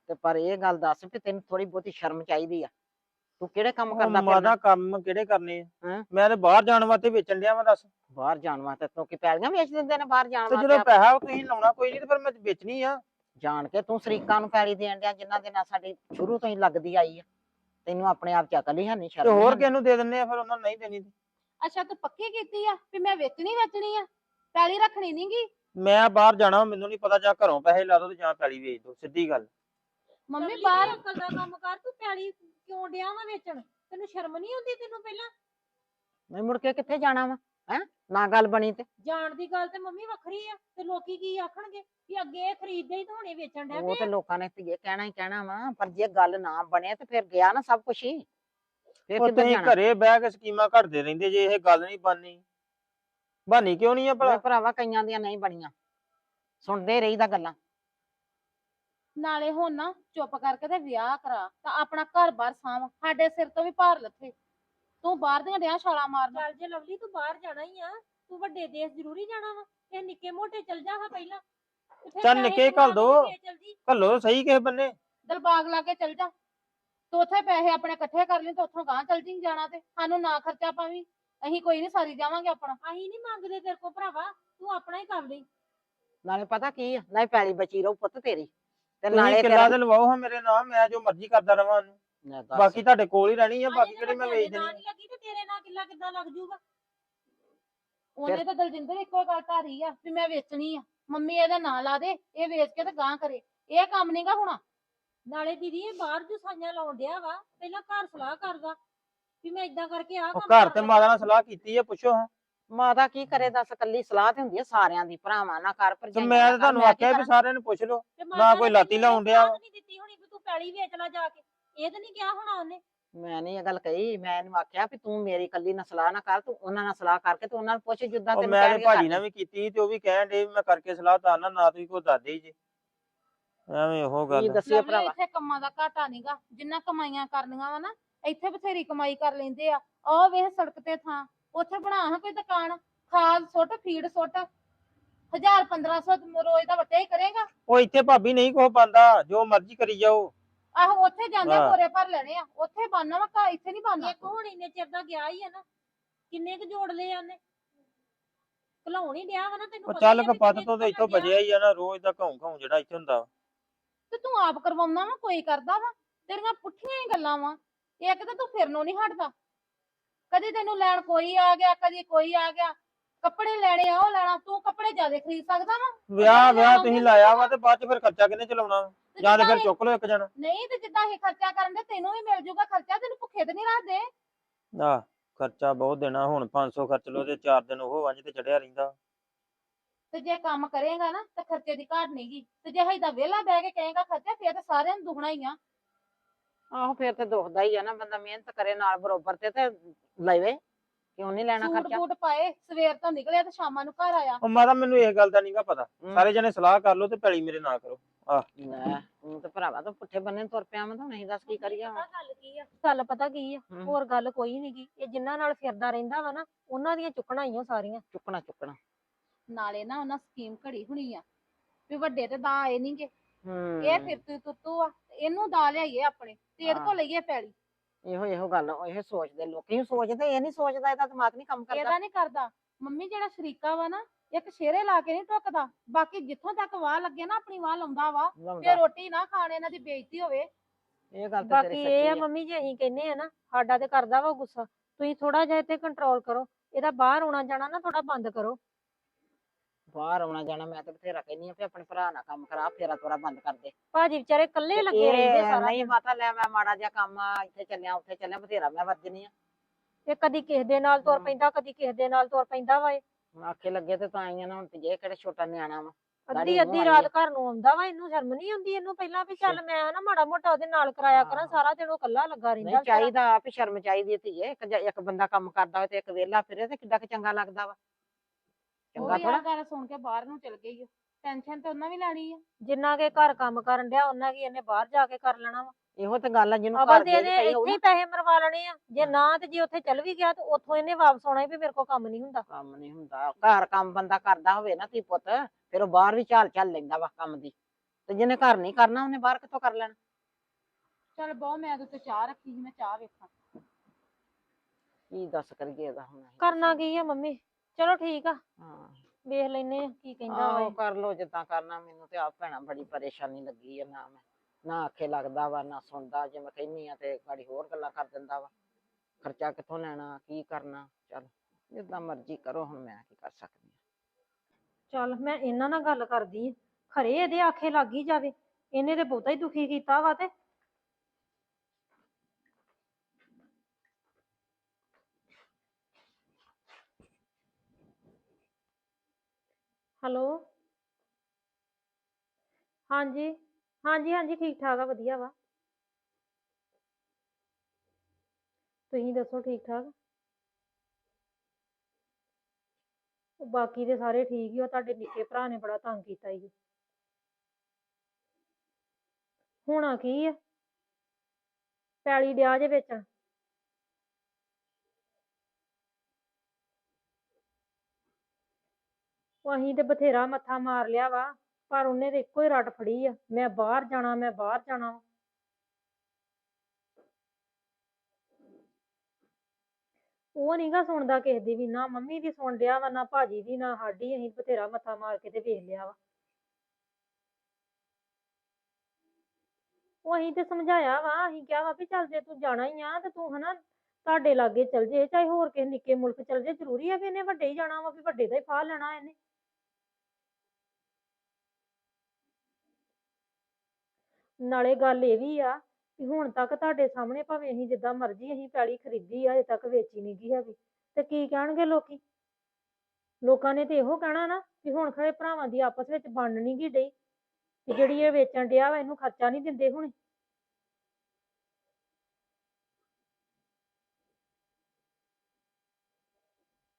ਤੇ ਪਰ ਇਹ ਗੱਲ ਦੱਸ ਵੀ ਤੈਨੂੰ ਥੋੜੀ ਬਹੁਤੀ ਸ਼ਰਮ ਚਾਹੀਦੀ ਆ। ਤੂੰ ਕਿਹੜੇ ਕੰਮ ਕਰਦਾ ਮਾਦਾ ਫਿਰਦਾ ਕੰਮ ਕਿਹੜੇ ਕਰਨੇ ਆ? ਹੈਂ? ਮੈਂ ਤੇ ਬਾਹਰ ਜਾਣ ਵਾਸਤੇ ਵੇਚਣ ਡਿਆ ਮੈਂ ਦੱਸ। ਬਾਹਰ ਜਾਣ ਵਾਸਤੇ ਤੂੰ ਕੀ ਪੈਲੀਆਂ ਵੇਚ ਦਿੰਦੇ ਨੇ ਬਾਹਰ ਜਾਣ ਤੇ ਵਾਸਤੇ ਜਦੋਂ ਆਪ- ਪੈਸਾ ਤੁਸੀਂ ਲਾਉਣਾ ਕੋਈ ਨਹੀਂ ਤੇ ਫਿਰ ਮੈਂ ਵੇਚਣੀ ਆ। ਜਾਣ ਕੇ ਤੂੰ ਸ਼ਰੀਕਾਂ ਨੂੰ ਪੈਲੀ ਦੇਣ ਡਿਆ ਜਿਨ੍ਹਾਂ ਦੇ ਨਾਲ ਸਾਡੀ ਸ਼ੁਰੂ ਤੋਂ ਹੀ ਲੱਗਦੀ ਆਈ ਆ। ਤੈਨੂੰ ਆਪਣੇ ਆਪ ਚ ਅਕਲ ਹੀ ਹੈ ਨਹੀਂ ਤੇ ਸ਼ਰਮ ਹੋਰ ਨੀ ਕਿਸ ਨੂੰ ਦੇ ਦਿੰਨੇ ਆ ਫਿਰ ਉਹਨਾਂ ਨੂੰ ਨਹੀਂ ਦੇਣੀ ਤੇ। ਅੱਛਾ ਤੂੰ ਪੱਕੀ ਕੀਤੀ ਆ ਵੀ ਮੈਂ ਵੇਚਣੀ ਵੇਚਣੀ ਆ? ਪੈਲੀ ਰੱਖਣੀ ਨਹੀਂਗੀ ਮੈਂ ਬਾਹਰ ਜਾਣਾ ਮੈਨੂੰ ਨਹੀਂ ਪਤਾ ਜਾਂ ਘਰੋਂ ਪੈਸੇ ਲਾ ਦੋ ਤੇ ਜਾਂ ਪੈਲੀ ਵੇਚ ਦੋ ਸਿੱਧੀ ਗੱਲ। ਮੰਮੀ ਬਾਹਰ ਅੰਕਲ ਦਾ ਕੰਮ ਕਰ ਤੂੰ ਪੈੜੀ ਕਿਉਂ ਡਿਆ ਵਾ ਵੇਚਣ? ਤੈਨੂੰ ਸ਼ਰਮ ਨਹੀਂ ਆਉਂਦੀ ਤੈਨੂੰ ਪਹਿਲਾਂ? ਨਹੀਂ ਮੁੜ ਕੇ ਕਿੱਥੇ ਜਾਣਾ ਵਾ? ਹੈ? ਨਾ ਗੱਲ ਬਣੀ ਤੇ। ਜਾਣ ਦੀ ਗੱਲ ਤੇ ਮੰਮੀ ਵੱਖਰੀ ਆ ਤੇ ਲੋਕੀ ਕੀ ਆਖਣਗੇ ਵੀ ਅੱਗੇ ਇਹ ਖਰੀਦਦੇ ਹੀ ਤਾਂ ਹੁਣੇ ਵੇਚਣ ਡਿਆ ਉਹ ਪਏ ਤੇ ਆ। ਲੋਕਾਂ ਨੇ ਧੀਏ ਕਹਿਣਾ ਹੀ ਕਹਿਣਾ ਵਾ ਪਰ ਜੇ ਗੱਲ ਨਾ ਬਣੇ ਤੇ ਫਿਰ ਗਿਆ ਨਾ ਸਭ ਕੁਝ ਹੀ। ਫਿਰ ਉਹ ਕਿੱਧਰ ਤੁਸੀਂ ਜਾਣਾ? ਘਰੇ ਬਹਿ ਕੇ ਸਕੀਮਾਂ ਘੜਦੇ ਰਹਿੰਦੇ ਜੇ ਇਹ ਗੱਲ ਨਹੀਂ ਬਣਨੀ। ਬਾਨੀ ਕਿਉਂ ਨਹੀਂ ਆ ਭਲਾ? ਓਏ ਭਰਾਵਾ ਕਈਆਂ ਦੀਆਂ ਨਹੀਂ ਬਣੀਆਂ। ਸੁਣਦੇ ਰਹੀਦਾ ਗੱਲਾਂ। ਨਾਲੇ ਹੁਣ ਨਾ ਚੁੱਪ ਕਰਕੇ ਤੇ ਵਿਆਹ ਕਰਾ ਤਾਂ ਆਪਣਾ ਘਰ-ਬਾਰ ਸਾਂਭ ਸਾਡੇ ਸਿਰ ਤੋਂ ਵੀ ਭਾਰ ਲੱਥੇ। ਤੂੰ ਬਾਹਰ ਦੀਆਂ ਡਿਆ ਛਾਲਾਂ ਮਾਰਨਾ। ਚੱਲ ਜੇ ਲਵਲੀ ਤੂੰ ਬਾਹਰ ਜਾਣਾ ਹੀ ਆ ਤੂੰ ਵੱਡੇ ਦੇਸ਼ ਜ਼ਰੂਰੀ ਜਾਣਾ ਵਾ ਇਹ ਨਿੱਕੇ ਮੋਟੇ ਚੱਲ ਜਾ ਹਾਂ ਪਹਿਲਾਂ। ਤੇ ਫਿਰ ਚੱਲ ਪੈਸੇ ਨਿੱਕੇ ਘੱਲ ਦੋ। ਚੱਲ ਜੀ। ਘੱਲੋ ਸਹੀ ਕਿਸੇ ਬੰਨੇ। ਦਲਬਾਗ ਲਾ ਕੇ ਚਲ ਜਾ। ਤੂੰ ਉੱਥੇ ਪੈਸੇ ਆਪਣੇ ਇਕੱਠੇ ਕਰ ਲਈ ਤੇ ਉੱਥੋਂ ਗਾਂ ਚਲ ਜੀ ਜਾਣਾ ਤੇ। ਸਾਨੂੰ ਨਾ ਖਰਚਾ ਪਾਵੀਂ ਅਸੀਂ ਕੋਈ ਨਹੀਂ ਸਾਰੀ ਜਾਵਾਂਗੇ ਆਪਣਾ। ਅਸੀਂ ਨਹੀਂ ਮੰਗਦੇ ਤੇਰੇ ਕੋ ਭਰਾਵਾ ਤੂੰ ਆਪਣਾ ਹੀ ਕਰ ਲਈ। ਨਾਲੇ ਪਤਾ ਕੀ ਆ ਨਹੀਂ ਪੈਲੀ ਬਚੀ ਰਹੂ ਪੁੱਤ ਤੇਰੀ। ਤੇ ਤੁਸੀਂ ਨਾਲੇ ਕਿੱਲਾ ਤੇ ਲਵਾਓ ਹਾਂ ਮੇਰੇ ਨਾਲ ਮੈਂ ਜੋ ਮਰਜ਼ੀ ਕਰਦਾ ਰਵਾਂ ਉਹਨੂੰ। ਲੈ ਦੱਸ। ਬਾਕੀ ਤੁਹਾਡੇ ਕੋਲ ਹੀ ਰਹਿਣੀ ਆ ਬਾਕੀ ਕਿਹੜੇ ਮੈਂ ਵੇਚ ਦੇਣੀ ਨੀ ਲੱਗੀ ਤੇ ਤੇਰੇ ਨਾਲ ਕਿੱਲਾ ਕਿੱਦਾਂ ਲੱਗ ਜੂਗਾ? ਉਹਨੇ ਤਾਂ ਦਲਜਿੰਦਰ ਇੱਕੋ ਗੱਲ ਧਾਰੀ ਆ ਵੀ ਮੈਂ ਵੇਚਣੀ ਆ। ਮੰਮੀ ਇਹਦਾ ਨਾਂ ਲਾ ਦੇ ਇਹ ਵੇਚ ਕੇ ਤੇ ਗਾਂ ਕਰੇ। ਇਹ ਕੰਮ ਨਹੀਂਗਾ ਹੋਣਾ। ਨਾਲੇ ਦੀਦੀ ਇਹ ਬਾਹਰ ਜੋ ਸਾਈਆਂ ਲਾਉਣ ਡਿਆ ਵਾ। ਪਹਿਲਾਂ ਘਰ ਸਲਾਹ ਕਰਦਾ ਵੀ ਮੈਂ ਇਦਾਂ ਕਰਕੇ ਆ ਉਹ ਘਰ ਤੇ ਮਾਤਾ ਨਾਲ ਸਲਾਹ ਕੀਤੀ ਆ ਪੁੱਛੋ ਹਾਂ। ਮਾਤਾ ਕੀ ਕਰੇ ਦੱਸ ਕੱਲੀ ਸਲਾਹ ਤੇ ਹੁੰਦੀ ਆ ਸਾਰਿਆਂ ਦੀ ਭਰਾਵਾਂ ਨਾਲ ਕਰ ਤੇ ਭਰਜਾਈਆਂ ਮੈਂ ਨਾਲ ਤਾਂ ਕਰ, ਤੁਹਾਨੂੰ ਕੀ ਆਖਿਆ ਵੀ ਕਰਾਂ? ਸਾਰਿਆਂ ਨੂੰ ਪੁੱਛ ਲਓ। ਤੇ ਨਾ ਕੋਈ ਨੇ ਲਾਤੀ ਲਾਉਣ ਡਿਆ। ਵਾ। ਨਹੀਂ ਦਿੱਤੀ ਹੋਣੀ ਵੀ ਤੂੰ ਪੈਲੀ ਵੇਚ ਲੈ ਜਾ ਕੇ। ਇਹ ਤਾਂ ਨਹੀਂ ਕਿਹਾ ਹੋਣਾ ਉਹਨੇ? ਮੈਂ ਨਹੀਂ ਇਹ ਗੱਲ ਕਹੀ ਮੈਂ ਇਹਨੂੰ ਆਖਿਆ ਵੀ ਤੂੰ ਮੇਰੀ ਕੱਲੀ ਨਾਲ ਸਲਾਹ ਨਾ ਕਰ ਤੂੰ ਉਹਨਾਂ ਨਾਲ ਸਲਾਹ ਕਰਕੇ ਤੇ ਉਹਨਾਂ ਨੂੰ ਪੁੱਛ ਜਿੱਦਾਂ ਉਹ ਤੈਨੂੰ ਮੈਂ ਤੇ ਕਹਿਣਗੇ ਭਾਜੀ ਕਰ। ਨਾਲ ਵੀ ਕੀਤੀ ਤੇ ਉਹ ਵੀ ਕਹਿਣ ਡੇ ਮੈਂ ਕਰਕੇ ਸਲਾਹ ਤਾਂ ਨਾ ਨਾ ਤੁਸੀਂ ਕੋਈ ਦੱਸਦੇ ਹੀ ਜੇ। ਐਵੇਂ ਉਹ ਕੀ ਗੱਲ। ਦੱਸਿਓ ਲਵਲੀ, ਭਰਾਵਾ। ਇੱਥੇ ਕੰਮਾਂ ਦਾ ਘਾਟਾ ਨਹੀਂਗਾ ਜਿੰਨਾ ਕਮਾਈਆਂ ਕਰਨੀਆਂ ਵਾ ਨਾ ਇੱਥੇ ਬਥੇਰੀ ਕਮਾਈ ਕਰ ਲੈਂਦੇ ਆ। ਉਹ ਵੇਖ ਸੜਕ ਤੇ ਥਾਂ ਉੱਥੇ ਬਣਾ ਹਾਂ ਕੋਈ ਦੁਕਾਨ ਖਾਦ ਸੁੱਟ ਫੀਡ ਸੁੱਟ 1000 1500 ਰੋਜ਼ ਦਾ ਵੱਟੇ ਹੀ ਕਰੇਗਾ। ਉਹ ਇੱਥੇ ਭਾਬੀ ਨਹੀਂ ਕੁਛ ਪਾਉਂਦਾ ਜੋ ਮਰਜ਼ੀ ਕਰੀ ਜਾਓ। ਆਹੋ ਉੱਥੇ ਜਾਂਦੇ ਹਾਂ। ਬੋਰੇ ਭਰ ਲੈਣੇ ਆ ਉੱਥੇ ਬਾਨਾ ਵਾ ਘਰ ਇੱਥੇ ਨਹੀਂ ਬਾਨਾ ਇੱਕ ਹੁਣ ਇੰਨੇ ਚਿਰ ਦਾ ਗਿਆ ਹੀ ਆ ਨਾ ਕਿੰਨੇ ਕੁ ਜੋੜ ਲਏ ਆ ਉਹਨੇ ਘਲਾਉਣ ਹੀ ਡਿਆ ਵਾ ਨਾ ਤੈਨੂੰ ਉਹ ਪਤਾ ਚੱਲ ਹੀ ਆ ਵੀ ਕਪੱਤ ਕਿੰਨੇ ਤੋਂ ਤੇ ਇੱਥੋਂ। ਬਜਿਆ ਹੀ ਆ ਨਾ ਰੋਜ਼ ਦਾ ਘਉਂ ਘਉਂ ਜਿਹੜਾ ਇੱਥੇ ਹੁੰਦਾ ਵਾ। ਤੇ ਤੂੰ ਆਪ ਕਰਵਾਉਣਾ ਵਾ ਕੋਈ ਕਰਦਾ ਵਾ ਤੇਰੀਆਂ ਪੁੱਠੀਆਂ ਹੀ ਗੱਲਾਂ ਵਾ ਇੱਕ ਤਾਂ ਤੂੰ ਫਿਰਨੋਂ ਨਹੀਂ ਹਟਦਾ ਕਦੀ ਤੈਨੂੰ ਲੈਣ ਕੋਈ ਆ ਗਿਆ ਕਦੀ ਕੋਈ ਆ ਗਿਆ ਕੱਪੜੇ ਲੈਣੇ ਆ ਉਹ ਲੈਣਾ ਤੂੰ ਕੱਪੜੇ ਜ਼ਿਆਦਾ ਖਰੀਦ ਸਕਦਾ ਵਾ ਵਿਆਹ ਵਿਆਹ ਤੁਸੀਂ ਲਾਇਆ। ਵਾ ਤੇ ਬਾਅਦ ਚ ਫਿਰ ਖਰਚਾ ਕਿਹਨੇ ਚਲਾਉਣਾ ਵਾ? ਜਾਂ ਤੇ ਫਿਰ ਚੁੱਕ ਲਓ ਇੱਕ ਜਣਾ। ਨਹੀਂ ਤੇ ਜਿੱਦਾਂ ਇਹ ਖਰਚਾ ਕਰਨ ਦੇ ਤੈਨੂੰ ਵੀ ਮਿਲ ਜੂਗਾ ਖਰਚਾ ਤੈਨੂੰ ਭੁੱਖੇ ਤੇ ਨਹੀਂ ਰੱਖਦੇ। ਆ ਖਰਚਾ ਬਹੁਤ ਦੇਣਾ ਹੁਣ 500 ਖਰਚ ਲਓ ਤੇ 4 ਦਿਨ ਉਹ ਵੰਜ ਤੇ ਚੜਿਆ ਰਹਿੰਦਾ। ਤੇ ਜੇ ਕੰਮ ਕਰੇਗਾ ਨਾ ਤੇ ਖਰਚੇ ਦੀ ਘਾਟ ਨਹੀਂਗੀ ਤੇ ਜੇ ਏਦਾਂ ਵਿਹਲਾ ਬਹਿ ਕੇ ਕਹੇਗਾ ਖਰਚਾ ਫੇਰ ਤੇ ਸਾਰਿਆਂ ਨੂੰ ਦੁਖਣਾ ਹੀ ਆ। ਆਹੋ ਫਿਰ ਤੇ ਦੁਖਦਾ ਹੀ ਆ ਨਾ ਬੰਦਾ ਮਿਹਨਤ ਕਰੇ ਨਾਲ ਬਰੋਬਰ ਤੇ ਤੇ ਲਵੇ। ਕਿਉਂ ਨਹੀਂ ਲੈਣਾ ਸੂਟ ਖਰਚਾ? ਬੂਟ ਪਾਏ ਸਵੇਰ ਤੋਂ ਨਿਕਲਿਆ ਤੇ ਸ਼ਾਮਾਂ ਨੂੰ ਘਰ ਆਇਆ। ਉਹ ਮਾਤਾ ਮੈਨੂੰ ਇਹ ਗੱਲ ਦਾ ਨਹੀਂਗਾ ਪਤਾ। ਹਮ। ਸਾਰੇ ਜਣੇ ਸਲਾਹ ਕਰ ਲਓ ਤੇ ਪੈਲੀ ਮੇਰੇ ਨਾਂ ਕਰੋ। ਆਹ। ਲੈ ਤੂੰ ਤੇ ਭਰਾਵਾ ਤੂੰ ਪੁੱਠੇ ਬੰਨੇ ਤੁਰ ਪਿਆ ਮੈਂ ਤਾਂ ਨਹੀਂ ਦੱਸ ਕੀ ਕਰੀਏ ਹੁਣ। ਗੱਲ ਕੀ ਆ? ਗੱਲ ਪਤਾ ਕੀ ਆ? ਹਮ। ਹੋਰ ਗੱਲ ਕੋਈ ਨੀ ਗੀ। ਇਹ ਜਿਨ੍ਹਾਂ ਨਾਲ ਫਿਰਦਾ ਰਹਿੰਦਾ ਵਾ ਨਾ ਉਹਨਾਂ ਦੀਆਂ ਚੁੱਕਣਾ ਹੀ ਆ ਸਾਰੀਆਂ। ਚੁੱਕਣਾ ਚੁੱਕਣਾ। ਨਾਲੇ ਨਾ ਉਹਨਾਂ ਸਕੀਮ ਘੜੀ ਹੋਣੀ ਆ ਵੀ ਵੱਡੇ ਤੇ ਦਾ ਆਏ ਨਹੀਂਗੇ ਹੂੰ। ਇਹ ਫਿਰ ਤੂੰ ਤੁੱਤੂ ਆ ਤੇ ਇਹਨੂੰ ਦਾ ਲਿਆਈਏ ਆਪਣੇ ਤੇ ਇਹਦੇ ਕੋਲ ਲਈਏ ਪੈਲੀ। ਇਹੋ ਇਹੋ ਗੱਲ ਇਹੋ ਸੋਚਦੇ ਲੋਕੀ ਸੋਚਦੇ ਇਹ ਨਹੀਂ ਸੋਚਦਾ ਇਹਦਾ ਦਿਮਾਗ ਨਹੀਂ ਕੰਮ ਕਰਦਾ। ਇਹਦਾ ਨਹੀਂ ਕਰਦਾ। ਮੰਮੀ ਜਿਹੜਾ ਸ਼ਰੀਕਾ ਵਾ ਨਾ ਇੱਕ ਸ਼ੇਰੇ ਲਾ ਕੇ ਨਹੀਂ ਟੁੱਕਦਾ ਬਾਕੀ ਜਿੱਥੋਂ ਤੱਕ ਵਾਹ ਲੱਗੇ ਨਾ ਆਪਣੀ ਵਾਹ ਲਾਉਂਦਾ ਵਾ ਲਾਉਂਦਾ। ਤੇ ਰੋਟੀ ਨਾ ਖਾਣ ਇਹਨਾਂ ਦੀ ਬੇਇੱਜ਼ਤੀ ਹੋਵੇ ਇਹ ਗੱਲ ਤੇ ਬਾਕੀ ਤੇਰੀ ਇਹ ਆ ਸੱਚੀ ਆ ਮੰਮੀ ਜੀ ਅਸੀਂ ਕਹਿੰਨੇ ਆ ਨਾ ਸਾਡਾ ਤੇ ਕਰਦਾ ਵਾ ਗੁੱਸਾ ਤੁਸੀਂ ਥੋੜਾ ਜਿਹਾ ਇੱਥੇ ਕੰਟਰੋਲ ਕਰੋ ਇਹਦਾ ਬਾਹਰ ਆਉਣਾ ਜਾਣਾ ਨਾ ਥੋੜਾ ਬੰਦ ਕਰੋ ਬਾਹਰ ਆਉਣਾ ਜਾਣਾ ਮੈਂ ਤੇ ਬਥੇਰਾ ਕਹਿੰਦੀ ਆ ਵੀ ਆਪਣੇ ਭਰਾ ਨਾਲ ਕੰਮ ਕਰਾ ਫੇਰਾ ਤੋਰਾ ਬੰਦ ਕਰ ਦੇ ਭਾਜੀ ਵਿਚਾਰੇ ਇਕੱਲੇ ਤੇ ਲੱਗੇ ਇਹ ਰਹਿੰਦੇ ਸਾਰਾ ਨਹੀਂ। ਮਾਤਾ ਲੈ ਮੈਂ ਮਾੜਾ ਜਿਹਾ ਕੰਮ ਆ ਇੱਥੇ ਚੱਲਿਆ ਉੱਥੇ ਚੱਲਿਆ ਬਥੇਰਾ ਮੈਂ ਵਰਜਨੀ ਆ ਤੇ ਕਦੀ ਕਿਸੇ ਦੇ ਨਾਲ ਤੁਰ ਹਮ। ਪੈਂਦਾ ਕਦੀ ਕਿਸੇ ਦੇ ਨਾਲ ਤੁਰ ਪੈਂਦਾ ਵਾ ਇਹ। ਹੁਣ ਆਖੇ ਲੱਗੇ ਤੇ ਤਾਂ ਆਈਆਂ ਨਾ ਹੁਣ ਤੇ ਜੇ ਕਿਹੜੇ ਛੋਟਾ ਨਿਆਣਾ ਵਾ ਅੱਧੀ ਅੱਧੀ ਰਾਤ ਘਰ ਨੂੰ ਆਉਂਦਾ ਵਾ ਇਹਨੂੰ ਸ਼ਰਮ ਨਹੀਂ ਆਉਂਦੀ ਇਹਨੂੰ ਪਹਿਲਾਂ ਵੀ ਚੱਲ ਮੈਂ ਨਾ ਮਾੜਾ ਮੋਟਾ ਉਹਦੇ ਨਾਲ ਕਰਾਇਆ ਕਰਾਂ। ਸਾਰਾ ਦਿਨ ਉਹ ਇਕੱਲਾ ਲੱਗਾ ਰਹਿੰਦਾ ਨਹੀਂ। ਚਾਹੀਦਾ ਆਪ ਹੀ ਸ਼ਰਮ ਚਾਹੀਦੀ ਹੈ ਧੀਏ ਇੱਕ ਜ- ਇੱਕ ਬੰਦਾ ਕੰਮ ਕਰਦਾ ਹੋਵੇ ਤੇ ਇੱਕ ਵਿਹਲਾ ਫਿਰੇ ਤੇ ਕਿੱਡਾ ਕੁ ਚੰਗਾ ਲੱਗਦਾ ਵਾ। ਚੰਗਾ ਥੋੜਾ ਗੱਲ ਸੁਣ ਕੇ ਬਾਹਰ ਨੂੰ ਚਲ ਗਈ ਆ ਟੈਨਸ਼ਨ ਤੇ ਉਹਨਾਂ ਵੀ ਲੈਣੀ ਆ। ਜਿੰਨਾ ਕੇ ਘਰ ਕੰਮ ਕਰਨ ਡਿਆ ਉਹਨਾਂ ਕੀ ਇਹਨੇ ਬਾਹਰ ਜਾ ਕੇ ਕਰ ਲੈਣਾ ਵਾ। ਇਹੋ ਤੇ ਗੱਲ ਆ ਜਿਹਨੂੰ ਘਰ ਦੇ ਇਹਨੇ ਪਈ ਹੋਊ ਇੱਥੇ ਨਾ ਹੀ ਪੈਸੇ ਮਰਵਾ ਲੈਣੇ ਆ। ਜੇ ਨਾ ਤੇ ਜੇ ਉੱਥੇ ਚੱਲ ਵੀ ਗਿਆ ਤੇ ਉੱਥੋਂ ਇਹਨੇ ਵਾਪਸ ਆਉਣਾ ਵੀ ਮੇਰੇ ਕੋਲ ਕੰਮ ਨਹੀਂ ਹੁੰਦਾ। ਕੰਮ ਨਹੀਂ ਹੁੰਦਾ ਘਰ ਕੰਮ ਬੰਦਾ ਕਰਦਾ ਹੋਵੇ ਨਾ ਤੀ ਪੁੱਤ ਫਿਰ ਉਹ ਬਾਹਰ ਵੀ ਝਾਲ ਝਾਲ ਲੈਂਦਾ ਵਾ ਕੰਮ ਦੀ। ਤੇ ਜਿਹਨੇ ਘਰ ਨਹੀਂ ਕਰਨਾ ਉਹਨੇ ਬਾਹਰ ਕਿੱਥੋਂ ਕਰ ਲੈਣਾ? ਚਲ ਬਹੁ ਮੈਂ ਤੇ ਚਾਹ ਰੱਖੀ ਸੀ ਮੈਂ ਚਾਹ ਵੇਖਾਂ। ਕੀ ਦੱਸ ਕਰੀਏ ਇਹਦਾ ਹੁਣ ਅਸੀਂ? ਕਰਨਾ ਕੀ ਆ ਮੰਮੀ? ਚਲੋ ਠੀਕ ਆ। ਹਾਂ। ਵੇਖ ਲੈਨੇ ਆ ਕੀ ਕਹਿੰਦਾ ਵਾ ਆਹੋ ਇਹ। ਕਰ ਲੋ ਜਿੱਦਾਂ ਕਰਨਾ ਮੈਨੂੰ ਤੇ ਆਪ ਭੈਣਾ ਬੜੀ ਪਰੇਸ਼ਾਨੀ ਲੱਗੀ ਆ ਨਾ ਮੈਂ। ਨਾ ਆਖੇ ਲੱਗਦਾ ਵਾ, ਨਾ ਸੁਣਦਾ, ਜੇ ਮੈਂ ਕਹਿੰਨੀ ਆ ਤੇ ਗਾੜੀ ਹੋਰ ਗੱਲਾਂ ਕਰ ਦਿੰਦਾ ਵਾ। ਖਰਚਾ ਕਿੱਥੋਂ ਲੈਣਾ, ਕੀ ਕਰਨਾ? ਚੱਲ, ਜਿੱਦਾਂ ਮਰਜ਼ੀ ਕਰੋ, ਹੁਣ ਮੈਂ ਕੀ ਕਰ ਸਕਦੀ ਹਾਂ। ਚੱਲ, ਮੈਂ ਇਹਨਾਂ ਨਾਲ ਗੱਲ ਕਰਦੀ ਆ ਖਰੇ ਇਹਦੇ ਆਖੇ ਲੱਗ ਹੀ ਜਾਵੇ। ਇਹਨੇ ਤੇ ਬਹੁਤਾ ਹੀ ਦੁਖੀ ਕੀਤਾ ਵਾ ਤੇ। ਹੈਲੋ? ਹਾਂਜੀ? ਹਾਂਜੀ ਹਾਂਜੀ, ਠੀਕ ਠਾਕ ਆ, ਵਧੀਆ ਵਾ। ਤੁਸੀਂ ਦੱਸੋ ਠੀਕ ਠਾਕ? ਉਹ ਬਾਕੀ ਦੇ ਸਾਰੇ ਠੀਕ ਹੀ ਆ, ਤੁਹਾਡੇ ਨਿੱਕੇ ਭਰਾ ਨੇ ਬੜਾ ਤੰਗ ਕੀਤਾ ਈ। ਹੋਣਾ ਕੀ ਆ? ਪੈਲੀ ਡਿਆ ਜੇ ਵੇਚਣ ਉਹ ਅਸੀਂ ਤੇ ਬਥੇਰਾ ਮੱਥਾ ਮਾਰ ਲਿਆ ਵਾ। ਪਰ ਉਹਨੇ ਤੇ ਇੱਕੋ ਹੀ ਰੱਟ ਫੜੀ ਆ, ਮੈਂ ਬਾਹਰ ਜਾਣਾ, ਮੈਂ ਬਾਹਰ ਜਾਣਾ ਵਾ। ਉਹ ਨੀ ਗਾ ਸੁਣਦਾ ਕਿਸੇ ਦੀ ਵੀ, ਨਾ ਮੰਮੀ ਦੀ ਸੁਣ ਲਿਆ ਵਾ, ਨਾ ਭਾਜੀ ਦੀ, ਨਾ ਸਾਡੀ, ਅਸੀਂ ਬਥੇਰਾ ਮੱਥਾ ਮਾਰ ਕੇ ਤੇ ਵੇਖ ਲਿਆ ਵਾ ਉਹ ਅਸੀਂ ਤੇ ਸਮਝਾਇਆ ਵਾ, ਅਸੀਂ ਕਿਹਾ ਵਾ ਵੀ ਚੱਲ ਜੇ ਤੂੰ ਜਾਣਾ ਹੀ ਆ ਤੇ ਤੂੰ ਹਨਾ ਤੁਹਾਡੇ ਲਾਗੇ ਚੱਲ ਜੇ, ਚਾਹੇ ਹੋਰ ਕਿਸੇ ਨਿੱਕੇ ਮੁਲਕ ਚੱਲ ਜੇ, ਜ਼ਰੂਰੀ ਆ ਵੀ ਇਹਨੇ ਵੱਡੇ ਹੀ ਜਾਣਾ ਵਾ, ਵੀ ਵੱਡੇ ਦਾ ਹੀ ਫਾਹ ਲੈਣਾ ਇਹਨੇ ਨਾਲੇ ਗੱਲ ਇਹ ਵੀ ਆ ਕਿ ਹੁਣ ਤੱਕ ਤੁਹਾਡੇ ਸਾਹਮਣੇ ਭਾਵੇਂ ਅਸੀਂ ਜਿੱਦਾਂ ਮਰਜ਼ੀ ਅਸੀਂ ਪੈਲੀ ਖਰੀਦੀ ਆ, ਅਜੇ ਤੱਕ ਵੇਚੀ ਨਹੀਂ ਗਈ ਹੈਗੀ। ਤੇ ਕੀ ਕਹਿਣਗੇ ਲੋਕੀ? ਲੋਕਾਂ ਨੇ ਤੇ ਇਹੋ ਕਹਿਣਾ ਨਾ ਕਿ ਹੁਣ ਖਰੇ ਭਰਾਵਾਂ ਦੀ ਆਪਸ ਵਿੱਚ ਬਣ ਨੀ ਗੀ ਡਈ, ਕਿ ਜਿਹੜੀ ਇਹ ਵੇਚਣ ਡਿਆ ਵਾ ਇਹਨੂੰ ਖਰਚਾ ਨਹੀਂ ਦਿੰਦੇ ਹੁਣ।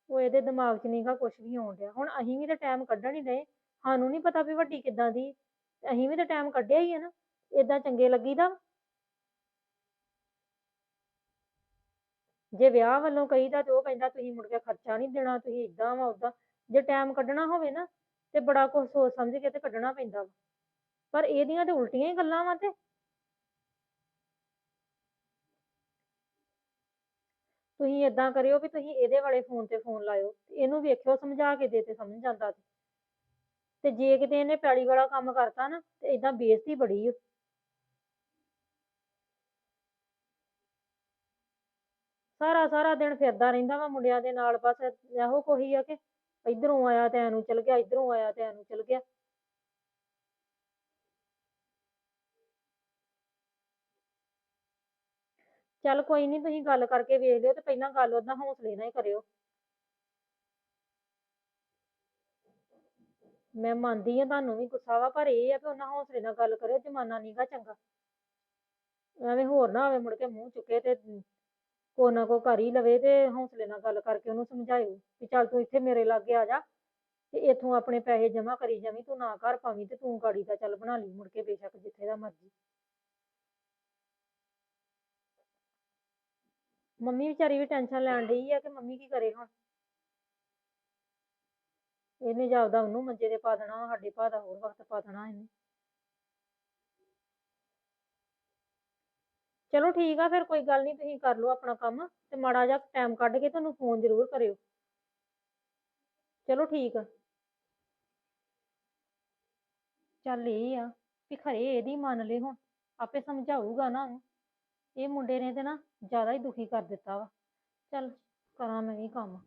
ਉਹ ਇਹਦੇ ਦਿਮਾਗ 'ਚ ਨਹੀਂਗਾ ਕੁਝ ਵੀ ਆਉਣ ਡਿਆ। ਹੁਣ ਅਸੀਂ ਵੀ ਤਾਂ ਟਾਈਮ ਕੱਢਣ ਹੀ ਰਹੇ ਸਾਨੂੰ ਨਹੀਂ ਪਤਾ ਵੀ ਵੱਡੀ ਕਿੱਦਾਂ ਦੀ, ਅਸੀਂ ਵੀ ਤਾਂ ਟਾਈਮ ਕੱਢਿਆ ਹੀ ਹੈ ਨਾ। ਏਦਾਂ ਚੰਗੇ ਲੱਗੀਦਾ? ਵਾ। ਜੇ ਵਿਆਹ ਵੱਲੋਂ ਕਹੀਦਾ ਤੇ ਉਹ ਕਹਿੰਦਾ, ਤੁਸੀਂ ਮੁੜ ਕੇ ਖਰਚਾ ਨਹੀਂ ਦੇਣਾ, ਤੁਸੀਂ ਇਦਾਂ ਵਾ ਉਦਾਂ ਜੇ ਟਾਈਮ ਕੱਢਣਾ ਹੋਵੇ ਨਾ, ਤੇ ਬੜਾ ਕੁਝ ਸੋਚ ਸਮਝ ਕੇ ਤੇ ਕੱਢਣਾ ਪੈਂਦਾ ਵਾ। ਪਰ ਇਹਦੀਆਂ ਤੇ ਉਲਟੀਆਂ ਹੀ ਗੱਲਾਂ ਵਾ ਤੇ। ਤੁਸੀਂ ਏਦਾਂ ਕਰਿਓ ਵੀ ਤੁਸੀਂ ਇਹਦੇ ਵਾਲੇ ਫੋਨ ਤੇ ਫੋਨ ਲਾਇਓ, ਇਹਨੂੰ ਵੇਖਿਓ, ਸਮਝਾ ਕੇ ਦੇ ਤੇ ਸਮਝ ਜਾਂਦਾ ਤੇ ਜੇ ਕਿਤੇ ਇਹਨੇ ਪੈਲੀ ਵਾਲਾ ਕੰਮ ਕਰਤਾ ਨਾ, ਤੇ ਏਦਾਂ ਬੇਇੱਜ਼ਤੀ ਬੜੀ ਓ। ਸਾਰਾ ਸਾਰਾ ਦਿਨ ਫਿਰਦਾ ਰਹਿੰਦਾ ਵਾ ਮੁੰਡਿਆਂ ਦੇ ਨਾਲ, ਬਸ ਇਹੋ ਕੋਹੀ ਆ ਕਿ ਇਧਰੋਂ ਆਇਆ ਤੇ ਐਨੂੰ ਚਲ ਗਿਆ, ਇਧਰੋਂ ਆਇਆ ਤੇ ਐਨੂੰ ਚਲ ਗਿਆ। ਚੱਲ ਕੋਈ ਨਹੀਂ ਤੁਸੀਂ ਗੱਲ ਕਰਕੇ ਵੇਖ ਲਿਓ ਤੇ ਪਹਿਲਾਂ ਗੱਲ ਉਹਦਾ ਹੌਸਲੇ ਨਾਲ ਹੀ ਕਰਿਓ। ਮੈਂ ਮੰਨਦੀ ਆ ਤੁਹਾਨੂੰ ਵੀ ਗੁੱਸਾ ਵਾ, ਪਰ ਇਹ ਆ ਕਿ ਉਹਨਾਂ ਹੌਸਲੇ ਨਾਲ ਗੱਲ ਕਰਿਓ, ਜਮਾਨਾ ਨਹੀਂਗਾ ਚੰਗਾ। ਐਵੇਂ ਹੋਰ ਨਾ ਆਵੇ ਮੁੜ ਕੇ ਮੂੰਹ ਚੁੱਕੇ ਤੇ ਕੋ ਨਾ ਕੋ ਕਰ ਹੀ ਲਵੇ ਤੇ ਹੌਸਲੇ ਨਾਲ ਗੱਲ ਕਰਕੇ ਉਹਨੂੰ ਸਮਝਾਇਓ ਕਿ ਚੱਲ ਤੂੰ ਇੱਥੇ ਮੇਰੇ ਲਾਗੇ ਆ ਜਾ ਤੇ ਇਥੋਂ ਆਪਣੇ ਪੈਸੇ ਜਮਾ ਕਰੀ ਜਾਵੀਂ, ਤੂੰ ਨਾ ਘਰ ਪਾਵੀਂ ਤੇ ਤੂੰ ਗਾੜੀ ਦਾ ਚੱਲ ਬਣਾ ਲਈ ਮੁੜ ਕੇ ਬੇਸ਼ੱਕ ਜਿੱਥੇ ਦਾ ਮਰਜ਼ੀ। ਮੰਮੀ ਵਿਚਾਰੀ ਵੀ ਟੈਨਸ਼ਨ ਲੈਣ ਡਈ ਆ ਕਿ ਮੰਮੀ ਕੀ ਕਰੇ ਹੁਣ? ਇਹਨੇ ਜਾਪਦਾ ਉਹਨੂੰ ਮੰਜੇ ਤੇ ਪਾ ਦੇਣਾ, ਸਾਡੇ ਭਾ ਦਾ ਹੋਰ ਵਕਤ ਪਾ ਦੇਣਾ ਇਹਨੇ। ਚਲੋ ਠੀਕ ਆ, ਫਿਰ ਕੋਈ ਗੱਲ ਨਹੀਂ ਤੁਸੀਂ ਕਰ ਲਓ ਆਪਣਾ ਕੰਮ ਤੇ ਮਾੜਾ ਜਿਹਾ ਟਾਈਮ ਕੱਢ ਕੇ ਤੁਹਾਨੂੰ ਫੋਨ ਜ਼ਰੂਰ ਕਰਿਓ। ਚਲੋ ਠੀਕ ਆ। ਚੱਲ ਇਹ ਆ ਵੀ ਖਰੇ ਇਹਦੀ ਮੰਨ ਲੈ ਹੁਣ, ਆਪੇ ਸਮਝਾਊਗਾ ਨਾ ਉਹਨੂੰ। ਇਹ ਮੁੰਡੇ ਨੇ ਤੇ ਨਾ ਜ਼ਿਆਦਾ ਹੀ ਦੁਖੀ ਕਰ ਦਿੱਤਾ ਵਾ। ਚੱਲ ਕਰਾਂ ਮੈਂ ਵੀ ਕੰਮ।